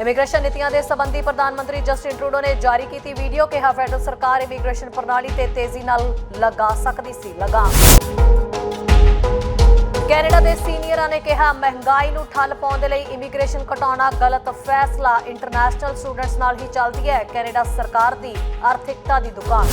Immigration ਨੀਤੀਆਂ ਦੇ ਸਬੰਧੀ ਪ੍ਰਧਾਨ ਮੰਤਰੀ ਜਸਟਿਨ ਟਰੂਡੋ ਨੇ ਜਾਰੀ ਕੀਤੀ ਵੀਡੀਓ ਕਿਹਾ ਫੈਡਰਲ ਸਰਕਾਰ ਇਮੀਗ੍ਰੇਸ਼ਨ ਪ੍ਰਣਾਲੀ ਤੇ ਤੇਜ਼ੀ ਨਾਲ ਲਗਾ ਸਕਦੀ ਸੀ ਲਗਾਮ। ਕੈਨੇਡਾ ਦੇ ਸੀਨੀਅਰਾਂ ਨੇ ਕਿਹਾ ਮਹਿੰਗਾਈ ਨੂੰ ਠੱਲ ਪਾਉਣ ਦੇ ਲਈ ਇਮੀਗ੍ਰੇਸ਼ਨ ਘਟਾਉਣਾ ਗਲਤ ਫੈਸਲਾ। ਇੰਟਰਨੈਸ਼ਨਲ ਸਟੂਡੈਂਟਸ ਨਾਲ ਹੀ ਚੱਲਦੀ ਹੈ ਕੈਨੇਡਾ ਸਰਕਾਰ ਦੀ ਆਰਥਿਕਤਾ ਦੀ ਦੁਕਾਨ।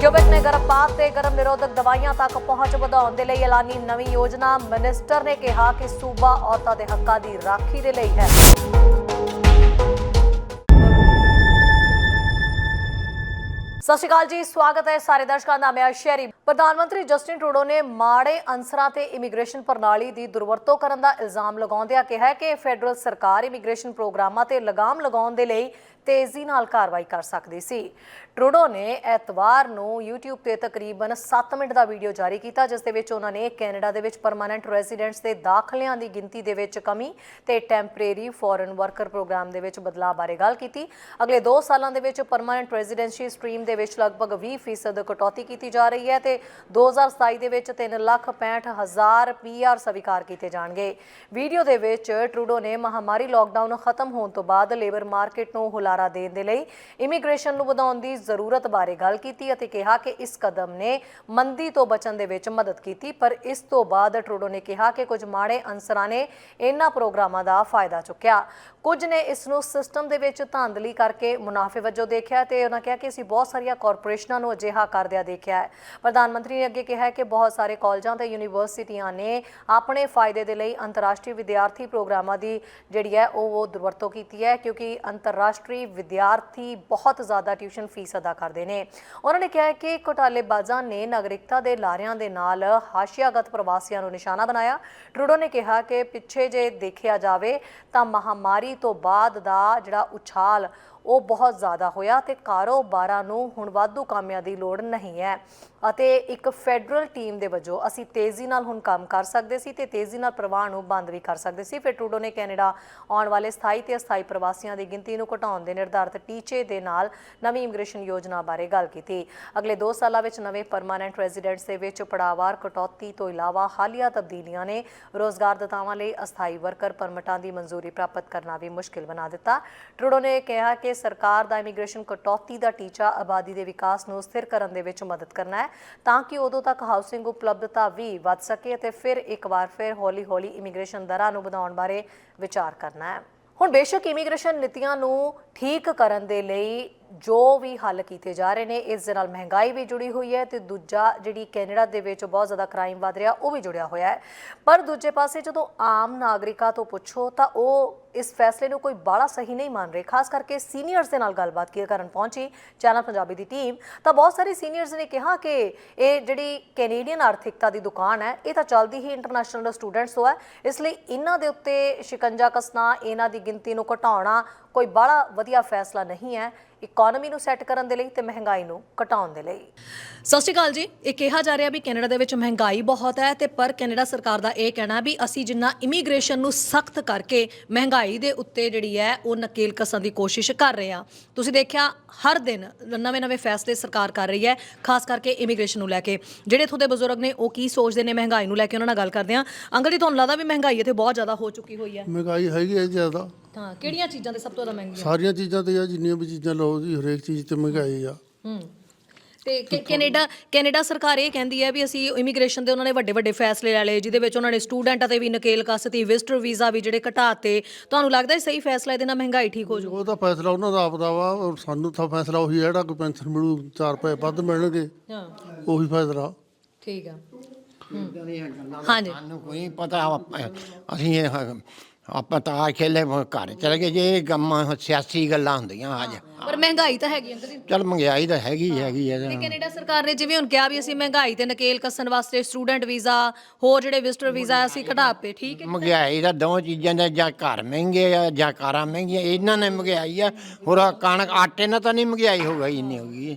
ਕਿਊਬੈਕ ਨੇ ਗਰਭਪਾਤ ਤੇ ਗਰਭ ਨਿਰੋਧਕ ਦਵਾਈਆਂ ਤੱਕ ਪਹੁੰਚ ਵਧਾਉਣ ਦੇ ਲਈ ਐਲਾਨੀ ਨਵੀਂ ਯੋਜਨਾ, ਮਿਨਿਸਟਰ ਨੇ ਕਿਹਾ ਕਿ ਸੂਬਾ ਔਰਤਾਂ ਦੇ ਹੱਕਾਂ ਦੀ ਰਾਖੀ ਦੇ ਲਈ ਹੈ। ਸਤਿ ਸ਼੍ਰੀ ਅਕਾਲ ਜੀ, ਸਵਾਗਤ ਹੈ ਸਾਰੇ ਦਰਸ਼ਕਾਂ ਦਾ, ਮੈਂ ਸ਼ੈਰੀ ਪ੍ਰਧਾਨ ਮੰਤਰੀ ਜਸਟਿਨ ਟਰੂਡੋ ਨੇ ਮਾੜੇ ਅਨਸਰਾਂ ਤੇ ਇਮੀਗ੍ਰੇਸ਼ਨ ਪ੍ਰਣਾਲੀ ਦੀ ਦੁਰਵਰਤੋਂ ਕਰਨ ਦਾ ਇਲਜ਼ਾਮ ਲਗਾਉਂਦਿਆਂ ਕਿਹਾ ਕਿ ਫੈਡਰਲ ਸਰਕਾਰ ਇਮੀਗ੍ਰੇਸ਼ਨ ਪ੍ਰੋਗਰਾਮਾਂ ਤੇ ਲਗਾਮ ਲਗਾਉਣ ਦੇ ਲਈ ਤੇਜ਼ੀ ਨਾਲ ਕਾਰਵਾਈ ਕਰ ਸਕਦੀ ਸੀ। ਟਰੂਡੋ ਨੇ ਐਤਵਾਰ ਨੂੰ YouTube ਤੇ ਤਕਰੀਬਨ 7 ਮਿੰਟ ਦਾ ਵੀਡੀਓ ਜਾਰੀ ਕੀਤਾ, ਜਿਸ ਦੇ ਵਿੱਚ ਉਹਨਾਂ ਨੇ ਕੈਨੇਡਾ ਦੇ ਵਿੱਚ ਪਰਮਾਨੈਂਟ ਰੈਜ਼ੀਡੈਂਟਸ ਦੇ ਦਾਖਲਿਆਂ ਦੀ ਗਿਣਤੀ ਦੇ ਵਿੱਚ ਕਮੀ ਤੇ ਟੈਂਪਰੇਰੀ ਫੋਰਨ ਵਰਕਰ ਪ੍ਰੋਗਰਾਮ ਦੇ ਵਿੱਚ ਬਦਲਾਅ ਬਾਰੇ ਗੱਲ ਕੀਤੀ। ਅਗਲੇ 2 ਸਾਲਾਂ ਦੇ ਵਿੱਚ ਪਰਮਾਨੈਂਟ ਰੈਜ਼ੀਡੈਂਸ਼ੀ ਸਟਰੀਮ ਦੇ ਵਿੱਚ ਲਗਭਗ 20% ਕਟੌਤੀ ਕੀਤੀ ਜਾ ਰਹੀ ਹੈ ਤੇ 2027 ਦੇ ਵਿੱਚ 365000 ਪੀਆਰ ਸਵੀਕਾਰ ਕੀਤੇ ਜਾਣਗੇ। ਵੀਡੀਓ ਦੇ ਵਿੱਚ ਟਰੂਡੋ ਨੇ ਮਹਾਮਾਰੀ ਲਾਕਡਾਊਨ ਖਤਮ ਹੋਣ ਤੋਂ ਬਾਅਦ ਲੇਬਰ ਮਾਰਕੀਟ ਨੂੰ ਹੁਲਾਰਾ ਦੇਣ ਦੇ ਲਈ ਇਮੀਗ੍ਰੇਸ਼ਨ ਨੂੰ ਵਧਾਉਣ ਦੀ ਜ਼ਰੂਰਤ ਬਾਰੇ ਗੱਲ ਕੀਤੀ ਅਤੇ ਕਿਹਾ ਕਿ ਇਸ ਕਦਮ ਨੇ ਮੰਦੀ ਤੋਂ ਬਚਣ ਦੇ ਵਿੱਚ ਮਦਦ ਕੀਤੀ, ਪਰ ਇਸ ਤੋਂ ਬਾਅਦ ਟਰੂਡੋ ਨੇ ਕਿਹਾ ਕਿ ਕੁਝ ਮਾੜੇ ਅਨਸਰਾਂ ਨੇ ਇਹਨਾਂ ਪ੍ਰੋਗਰਾਮਾਂ ਦਾ ਫਾਇਦਾ ਚੁੱਕਿਆ। ਕੁਝ ਨੇ ਇਸ ਨੂੰ ਸਿਸਟਮ ਦੇ ਵਿੱਚ ਧਾਂਦਲੀ ਕਰਕੇ ਮੁਨਾਫੇ ਵਜੋਂ ਦੇਖਿਆ ਤੇ ਉਹਨਾਂ ਕਿਹਾ ਕਿ ਅਸੀਂ ਬਹੁਤ ਸਾਰੀਆਂ ਕਾਰਪੋਰੇਸ਼ਨਾਂ ਨੂੰ ਅਜਿਹਾ ਕਰਦਿਆਂ ਦੇਖਿਆ ਹੈ। ਪ੍ਰਧਾਨ ਮੰਤਰੀ ਨੇ ਅੱਗੇ ਕਿਹਾ ਕਿ ਬਹੁਤ ਸਾਰੇ ਕਾਲਜਾਂ ਤੇ ਯੂਨੀਵਰਸਿਟੀਆਂ ਨੇ ਆਪਣੇ ਫਾਇਦੇ ਦੇ ਲਈ ਅੰਤਰਰਾਸ਼ਟਰੀ ਵਿਦਿਆਰਥੀ ਪ੍ਰੋਗਰਾਮਾਂ ਦੀ ਜਿਹੜੀ ਹੈ ਉਹ ਉਹ ਦੁਰਵਰਤੋਂ ਕੀਤੀ ਹੈ, ਕਿਉਂਕਿ ਅੰਤਰਰਾਸ਼ਟਰੀ ਵਿਦਿਆਰਥੀ ਬਹੁਤ ਜ਼ਿਆਦਾ ਟਿਊਸ਼ਨ ਫੀਸ ਅਦਾ ਕਰਦੇ ਨੇ। ਉਹਨਾਂ ਨੇ ਕਿਹਾ ਕਿ ਘੁਟਾਲੇਬਾਜ਼ਾਂ ਨੇ ਨਾਗਰਿਕਤਾ ਦੇ ਲਾਰਿਆਂ ਦੇ ਨਾਲ ਹਾਸ਼ੀਆਗਤ ਪ੍ਰਵਾਸੀਆਂ ਨੂੰ ਨਿਸ਼ਾਨਾ ਬਣਾਇਆ। ਟਰੂਡੋ ਨੇ ਕਿਹਾ ਕਿ ਪਿੱਛੇ ਜੇ ਦੇਖਿਆ ਜਾਵੇ ਤਾਂ ਮਹਾਮਾਰੀ ਤੋਂ ਬਾਅਦ ਦਾ ਜਿਹੜਾ ਉਛਾਲ ਉਹ ਬਹੁਤ ਜ਼ਿਆਦਾ ਹੋਇਆ ਤੇ ਕਾਰੋਬਾਰਾਂ ਨੂੰ ਹੁਣ ਵਾਧੂ ਕਾਮਿਆਂ ਦੀ ਲੋੜ ਨਹੀਂ ਹੈ। ਅਤੇ ਇੱਕ ਫੈਡਰਲ ਟੀਮ ਦੇ ਵਜੋਂ ਅਸੀਂ ਤੇਜ਼ੀ ਨਾਲ ਹੁਣ ਕੰਮ ਕਰ ਸਕਦੇ ਸੀ ਤੇ ਤੇਜ਼ੀ ਨਾਲ ਪ੍ਰਵਾਹ ਨੂੰ ਬੰਦ ਵੀ ਕਰ ਸਕਦੇ ਸੀ। ਫਿਰ ਟਰੂਡੋ ਨੇ ਕੈਨੇਡਾ ਆਉਣ ਵਾਲੇ ਸਥਾਈ ਤੇ ਅਸਥਾਈ ਪ੍ਰਵਾਸੀਆਂ ਦੀ ਗਿਣਤੀ ਨੂੰ ਘਟਾਉਣ ਦੇ ਨਿਰਧਾਰਤ ਟੀਚੇ ਦੇ ਨਾਲ ਨਵੀਂ ਇਮੀਗ੍ਰੇਸ਼ਨ ਯੋਜਨਾ ਬਾਰੇ ਗੱਲ ਕੀਤੀ। ਅਗਲੇ 2 ਸਾਲਾਂ ਵਿੱਚ ਨਵੇਂ ਪਰਮਾਨੈਂਟ ਰੈਜ਼ੀਡੈਂਟਸ ਦੇ ਵਿੱਚ ਪੜਾਵਾਰ ਕਟੌਤੀ ਤੋਂ ਇਲਾਵਾ ਹਾਲੀਆ ਤਬਦੀਲੀਆਂ ਨੇ ਰੋਜ਼ਗਾਰਦਾਤਾਵਾਂ ਲਈ ਅਸਥਾਈ ਵਰਕਰ ਪਰਮਿਟਾਂ ਦੀ ਮਨਜ਼ੂਰੀ ਪ੍ਰਾਪਤ ਕਰਨਾ ਵੀ ਮੁਸ਼ਕਿਲ ਬਣਾ ਦਿੱਤਾ। ਟਰੂਡੋ ਨੇ ਕਿਹਾ ਕਿ ਸਰਕਾਰ ਦਾ ਇਮੀਗ੍ਰੇਸ਼ਨ ਕਟੌਤੀ ਦਾ ਟੀਚਾ ਆਬਾਦੀ ਦੇ ਵਿਕਾਸ ਨੂੰ ਸਥਿਰ ਕਰਨ ਦੇ ਵਿੱਚ ਮਦਦ ਕਰਨਾ ਹੈ, ਤਾਂ ਕਿ ਉਦੋਂ ਤੱਕ ਹਾਊਸਿੰਗ ਉਪਲਬਧਤਾ ਵੀ ਵੱਧ ਸਕੇ ਅਤੇ ਫਿਰ ਇੱਕ ਵਾਰ ਫਿਰ ਹੌਲੀ-ਹੌਲੀ ਇਮੀਗ੍ਰੇਸ਼ਨ ਦਰਾਂ ਨੂੰ ਵਧਾਉਣ ਬਾਰੇ ਵਿਚਾਰ ਕਰਨਾ ਹੈ। ਹੁਣ ਬੇਸ਼ੱਕ ਇਮੀਗ੍ਰੇਸ਼ਨ ਨੀਤੀਆਂ ਨੂੰ ਠੀਕ ਕਰਨ ਦੇ ਲਈ ਜੋ ਵੀ ਹੱਲ ਕੀਤੇ ਜਾ ਰਹੇ ਨੇ, ਇਸ ਦੇ ਨਾਲ ਮਹਿੰਗਾਈ ਵੀ ਜੁੜੀ ਹੋਈ ਹੈ ਤੇ ਦੂਜਾ ਜਿਹੜੀ ਕੈਨੇਡਾ ਦੇ ਵਿੱਚ ਬਹੁਤ ਜ਼ਿਆਦਾ ਕ੍ਰਾਈਮ ਵਧ ਰਿਹਾ, ਉਹ ਵੀ ਜੁੜਿਆ ਹੋਇਆ ਹੈ। ਪਰ ਦੂਜੇ ਪਾਸੇ ਜਦੋਂ ਆਮ ਨਾਗਰਿਕਾਂ ਤੋਂ ਪੁੱਛੋ, ਤਾਂ ਉਹ ਇਸ ਫੈਸਲੇ ਨੂੰ ਕੋਈ ਬਾਹਲਾ ਸਹੀ ਨਹੀਂ ਮੰਨ ਰਹੇ। ਖਾਸ ਕਰਕੇ ਸੀਨੀਅਰਸ ਦੇ ਨਾਲ ਗੱਲਬਾਤ ਕੀ ਕਰਨ ਪਹੁੰਚੀ ਚੈਨਲ ਪੰਜਾਬੀ ਦੀ ਟੀਮ ਤਾਂ ਬਹੁਤ ਸਾਰੇ ਸੀਨੀਅਰਸ ਨੇ ਕਿਹਾ ਕਿ ਇਹ ਜਿਹੜੀ ਕੈਨੇਡੀਅਨ ਆਰਥਿਕਤਾ ਦੀ ਦੁਕਾਨ ਹੈ, ਇਹ ਤਾਂ ਚੱਲਦੀ ਹੀ ਇੰਟਰਨੈਸ਼ਨਲ ਸਟੂਡੈਂਟਸ ਤੋਂ ਹੈ। ਇਸ ਲਈ ਇਹਨਾਂ ਦੇ ਉੱਤੇ ਸ਼ਿਕੰਜਾ ਕਸਣਾ, ਇਹਨਾਂ ਦੀ ਗਿਣਤੀ ਨੂੰ ਘਟਾਉਣਾ ਕੋਈ ਬੜਾ ਵਧੀਆ ਫੈਸਲਾ ਨਹੀਂ ਹੈ। ਇਕਨੋਮੀ ਨੂੰ ਸੈੱਟ ਕਰਨ ਦੇ ਲਈ ਤੇ ਮਹਿੰਗਾਈ ਨੂੰ ਘਟਾਉਣ ਦੇ ਲਈ। ਸਤਿ ਸ਼੍ਰੀ ਅਕਾਲ ਜੀ। ਇਹ ਕਿਹਾ ਜਾ ਰਿਹਾ ਵੀ ਕੈਨੇਡਾ ਦੇ ਵਿੱਚ ਮਹਿੰਗਾਈ ਬਹੁਤ ਹੈ ਤੇ ਪਰ ਕੈਨੇਡਾ ਸਰਕਾਰ ਦਾ ਇਹ ਕਹਿਣਾ ਵੀ ਅਸੀਂ ਜਿੰਨਾ ਇਮੀਗ੍ਰੇਸ਼ਨ ਨੂੰ ਸਖਤ ਕਰਕੇ ਮਹਿੰਗਾਈ ਦੇ ਉੱਤੇ ਜਿਹੜੀ ਹੈ ਉਹ ਨਕੇਲ ਕਸਣ ਦੀ ਕੋਸ਼ਿਸ਼ ਕਰ ਰਹੇ ਆ ਤੁਸੀਂ ਦੇਖਿਆ ਹਰ ਦਿਨ ਨਵੇਂ-ਨਵੇਂ ਫੈਸਲੇ ਸਰਕਾਰ ਕਰ ਰਹੀ ਹੈ ਖਾਸ ਕਰਕੇ ਇਮੀਗ੍ਰੇਸ਼ਨ ਨੂੰ ਲੈ ਕੇ। ਜਿਹੜੇ ਇੱਥੋਂ ਦੇ ਬਜ਼ੁਰਗ ਨੇ ਉਹ ਕੀ ਸੋਚਦੇ ਨੇ ਮਹਿੰਗਾਈ ਨੂੰ ਲੈ ਕੇ ਉਹਨਾਂ ਨਾਲ ਗੱਲ ਕਰਦੇ ਆ ਅੰਕਲ ਜੀ ਤੁਹਾਨੂੰ ਲੱਗਦਾ ਵੀ ਮਹਿੰਗਾਈ ਇੱਥੇ ਬਹੁਤ ਜ਼ਿਆਦਾ ਹੋ ਚੁੱਕੀ ਹੋਈ ਹੈ? ਮਹਿੰਗਾਈ ਹੈਗੀ ਹੈ ਜ਼ਿਆਦਾ। ਹਾਂ ਕਿਹੜੀਆਂ ਚੀਜ਼ਾਂ ਤੇ ਸਭ ਤੋਂ ਜ਼ਿਆਦਾ ਮਹਿੰਗੀਆਂ ਸਾਰੀਆਂ ਚੀਜ਼ਾਂ ਤੇ ਆ ਜਿੰਨੀਆਂ ਵੀ ਚੀਜ਼ਾਂ ਲਓ ਜੀ ਹਰੇਕ ਚੀਜ਼ ਤੇ ਮਹਿੰਗਾਈ ਆ। ਹੂੰ। ਤੇ ਕੈ- ਕੈਨੇਡਾ ਕੈਨੇਡਾ ਸਰਕਾਰ ਇਹ ਕਹਿੰਦੀ ਹੈ ਵੀ ਅਸੀਂ ਇਮੀਗ੍ਰੇਸ਼ਨ ਦੇ ਉਹਨਾਂ ਨੇ ਵੱਡੇ ਵੱਡੇ ਫੈਸਲੇ ਲੈ ਲਏ ਜਿਹਦੇ ਵਿੱਚ ਉਹਨਾਂ ਨੇ ਸਟੂਡੈਂਟਾਂ ਤੇ ਵੀ ਨਕੇਲ ਕਸਤੀ ਵਿਜ਼ਟਰ ਵੀਜ਼ਾ ਵੀ ਜਿਹੜੇ ਘਟਾਤੇ ਤੁਹਾਨੂੰ ਲੱਗਦਾ ਇਹ ਸਹੀ ਫੈਸਲਾ ਇਹਦੇ ਨਾਲ ਮਹਿੰਗਾਈ ਠੀਕ ਹੋ ਜਾਊ? ਉਹ ਤਾਂ ਫੈਸਲਾ ਉਹਨਾਂ ਦਾ ਆਪਦਾ ਵਾ ਔਰ ਸਾਨੂੰ ਤਾਂ ਫੈਸਲਾ ਉਹੀ ਹੈ ਜਿਹੜਾ ਕੋਈ ਪੈਨਸ਼ਨ ਮਿਲੂ 4 ਰੁਪਏ ਵੱਧ ਮਿਲਣਗੇ। ਹਾਂ। ਉਹੀ ਫੈਸਲਾ। ਠੀਕ ਆ। ਹਾਂਜੀ। ਸਾਨੂੰ ਕੋਈ ਪਤਾ ਅਸੀਂ ਇਹ ਆਪਾਂ ਤਾਂ ਆ ਖੇਲੇ ਘਰ ਚਲੇ ਗਏ ਜੇ ਗੰਮਾਂ ਸਿਆਸੀ ਗੱਲਾਂ ਹੁੰਦੀਆਂ ਅੱਜ। ਪਰ ਮਹਿੰਗਾਈ ਤਾਂ ਹੈਗੀ ਅੰਕਲ ਜੀ। ਚਲ ਮਹਿੰਗਾਈ ਤਾਂ ਹੈਗੀ ਹੈਗੀ ਹੈ ਤੇ ਕੈਨੇਡਾ ਸਰਕਾਰ ਨੇ ਜਿਵੇਂ ਹੁਣ ਕਿਹਾ ਵੀ ਅਸੀਂ ਮਹਿੰਗਾਈ ਤੇ ਨਕੇਲ ਕੱਸਣ ਵਾਸਤੇ ਸਟੂਡੈਂਟ ਵੀਜ਼ਾ ਹੋਰ ਜਿਹੜੇ ਵਿਜ਼ਟਰ ਵੀਜ਼ਾ ਅਸੀਂ ਘਟਾਪੇ ਠੀਕ ਹੈ। ਮਹਿੰਗਾਈ ਦਾ ਦੋ ਚੀਜ਼ਾਂ ਦਾ ਜਾਂ ਘਰ ਮਹਿੰਗੇ ਆ ਜਾਂ ਕਾਰਾਂ ਮਹਿੰਗੀਆਂ ਇਹਨਾਂ ਨੇ ਮਹਿੰਗਾਈ ਆ। ਹੋਰ ਕਣਕ ਆਟੇ ਨਾਲ ਤਾਂ ਨਹੀਂ ਮਹਿੰਗਾਈ ਹੋ ਗਈ ਇੰਨੀ ਹੋ ਗਈ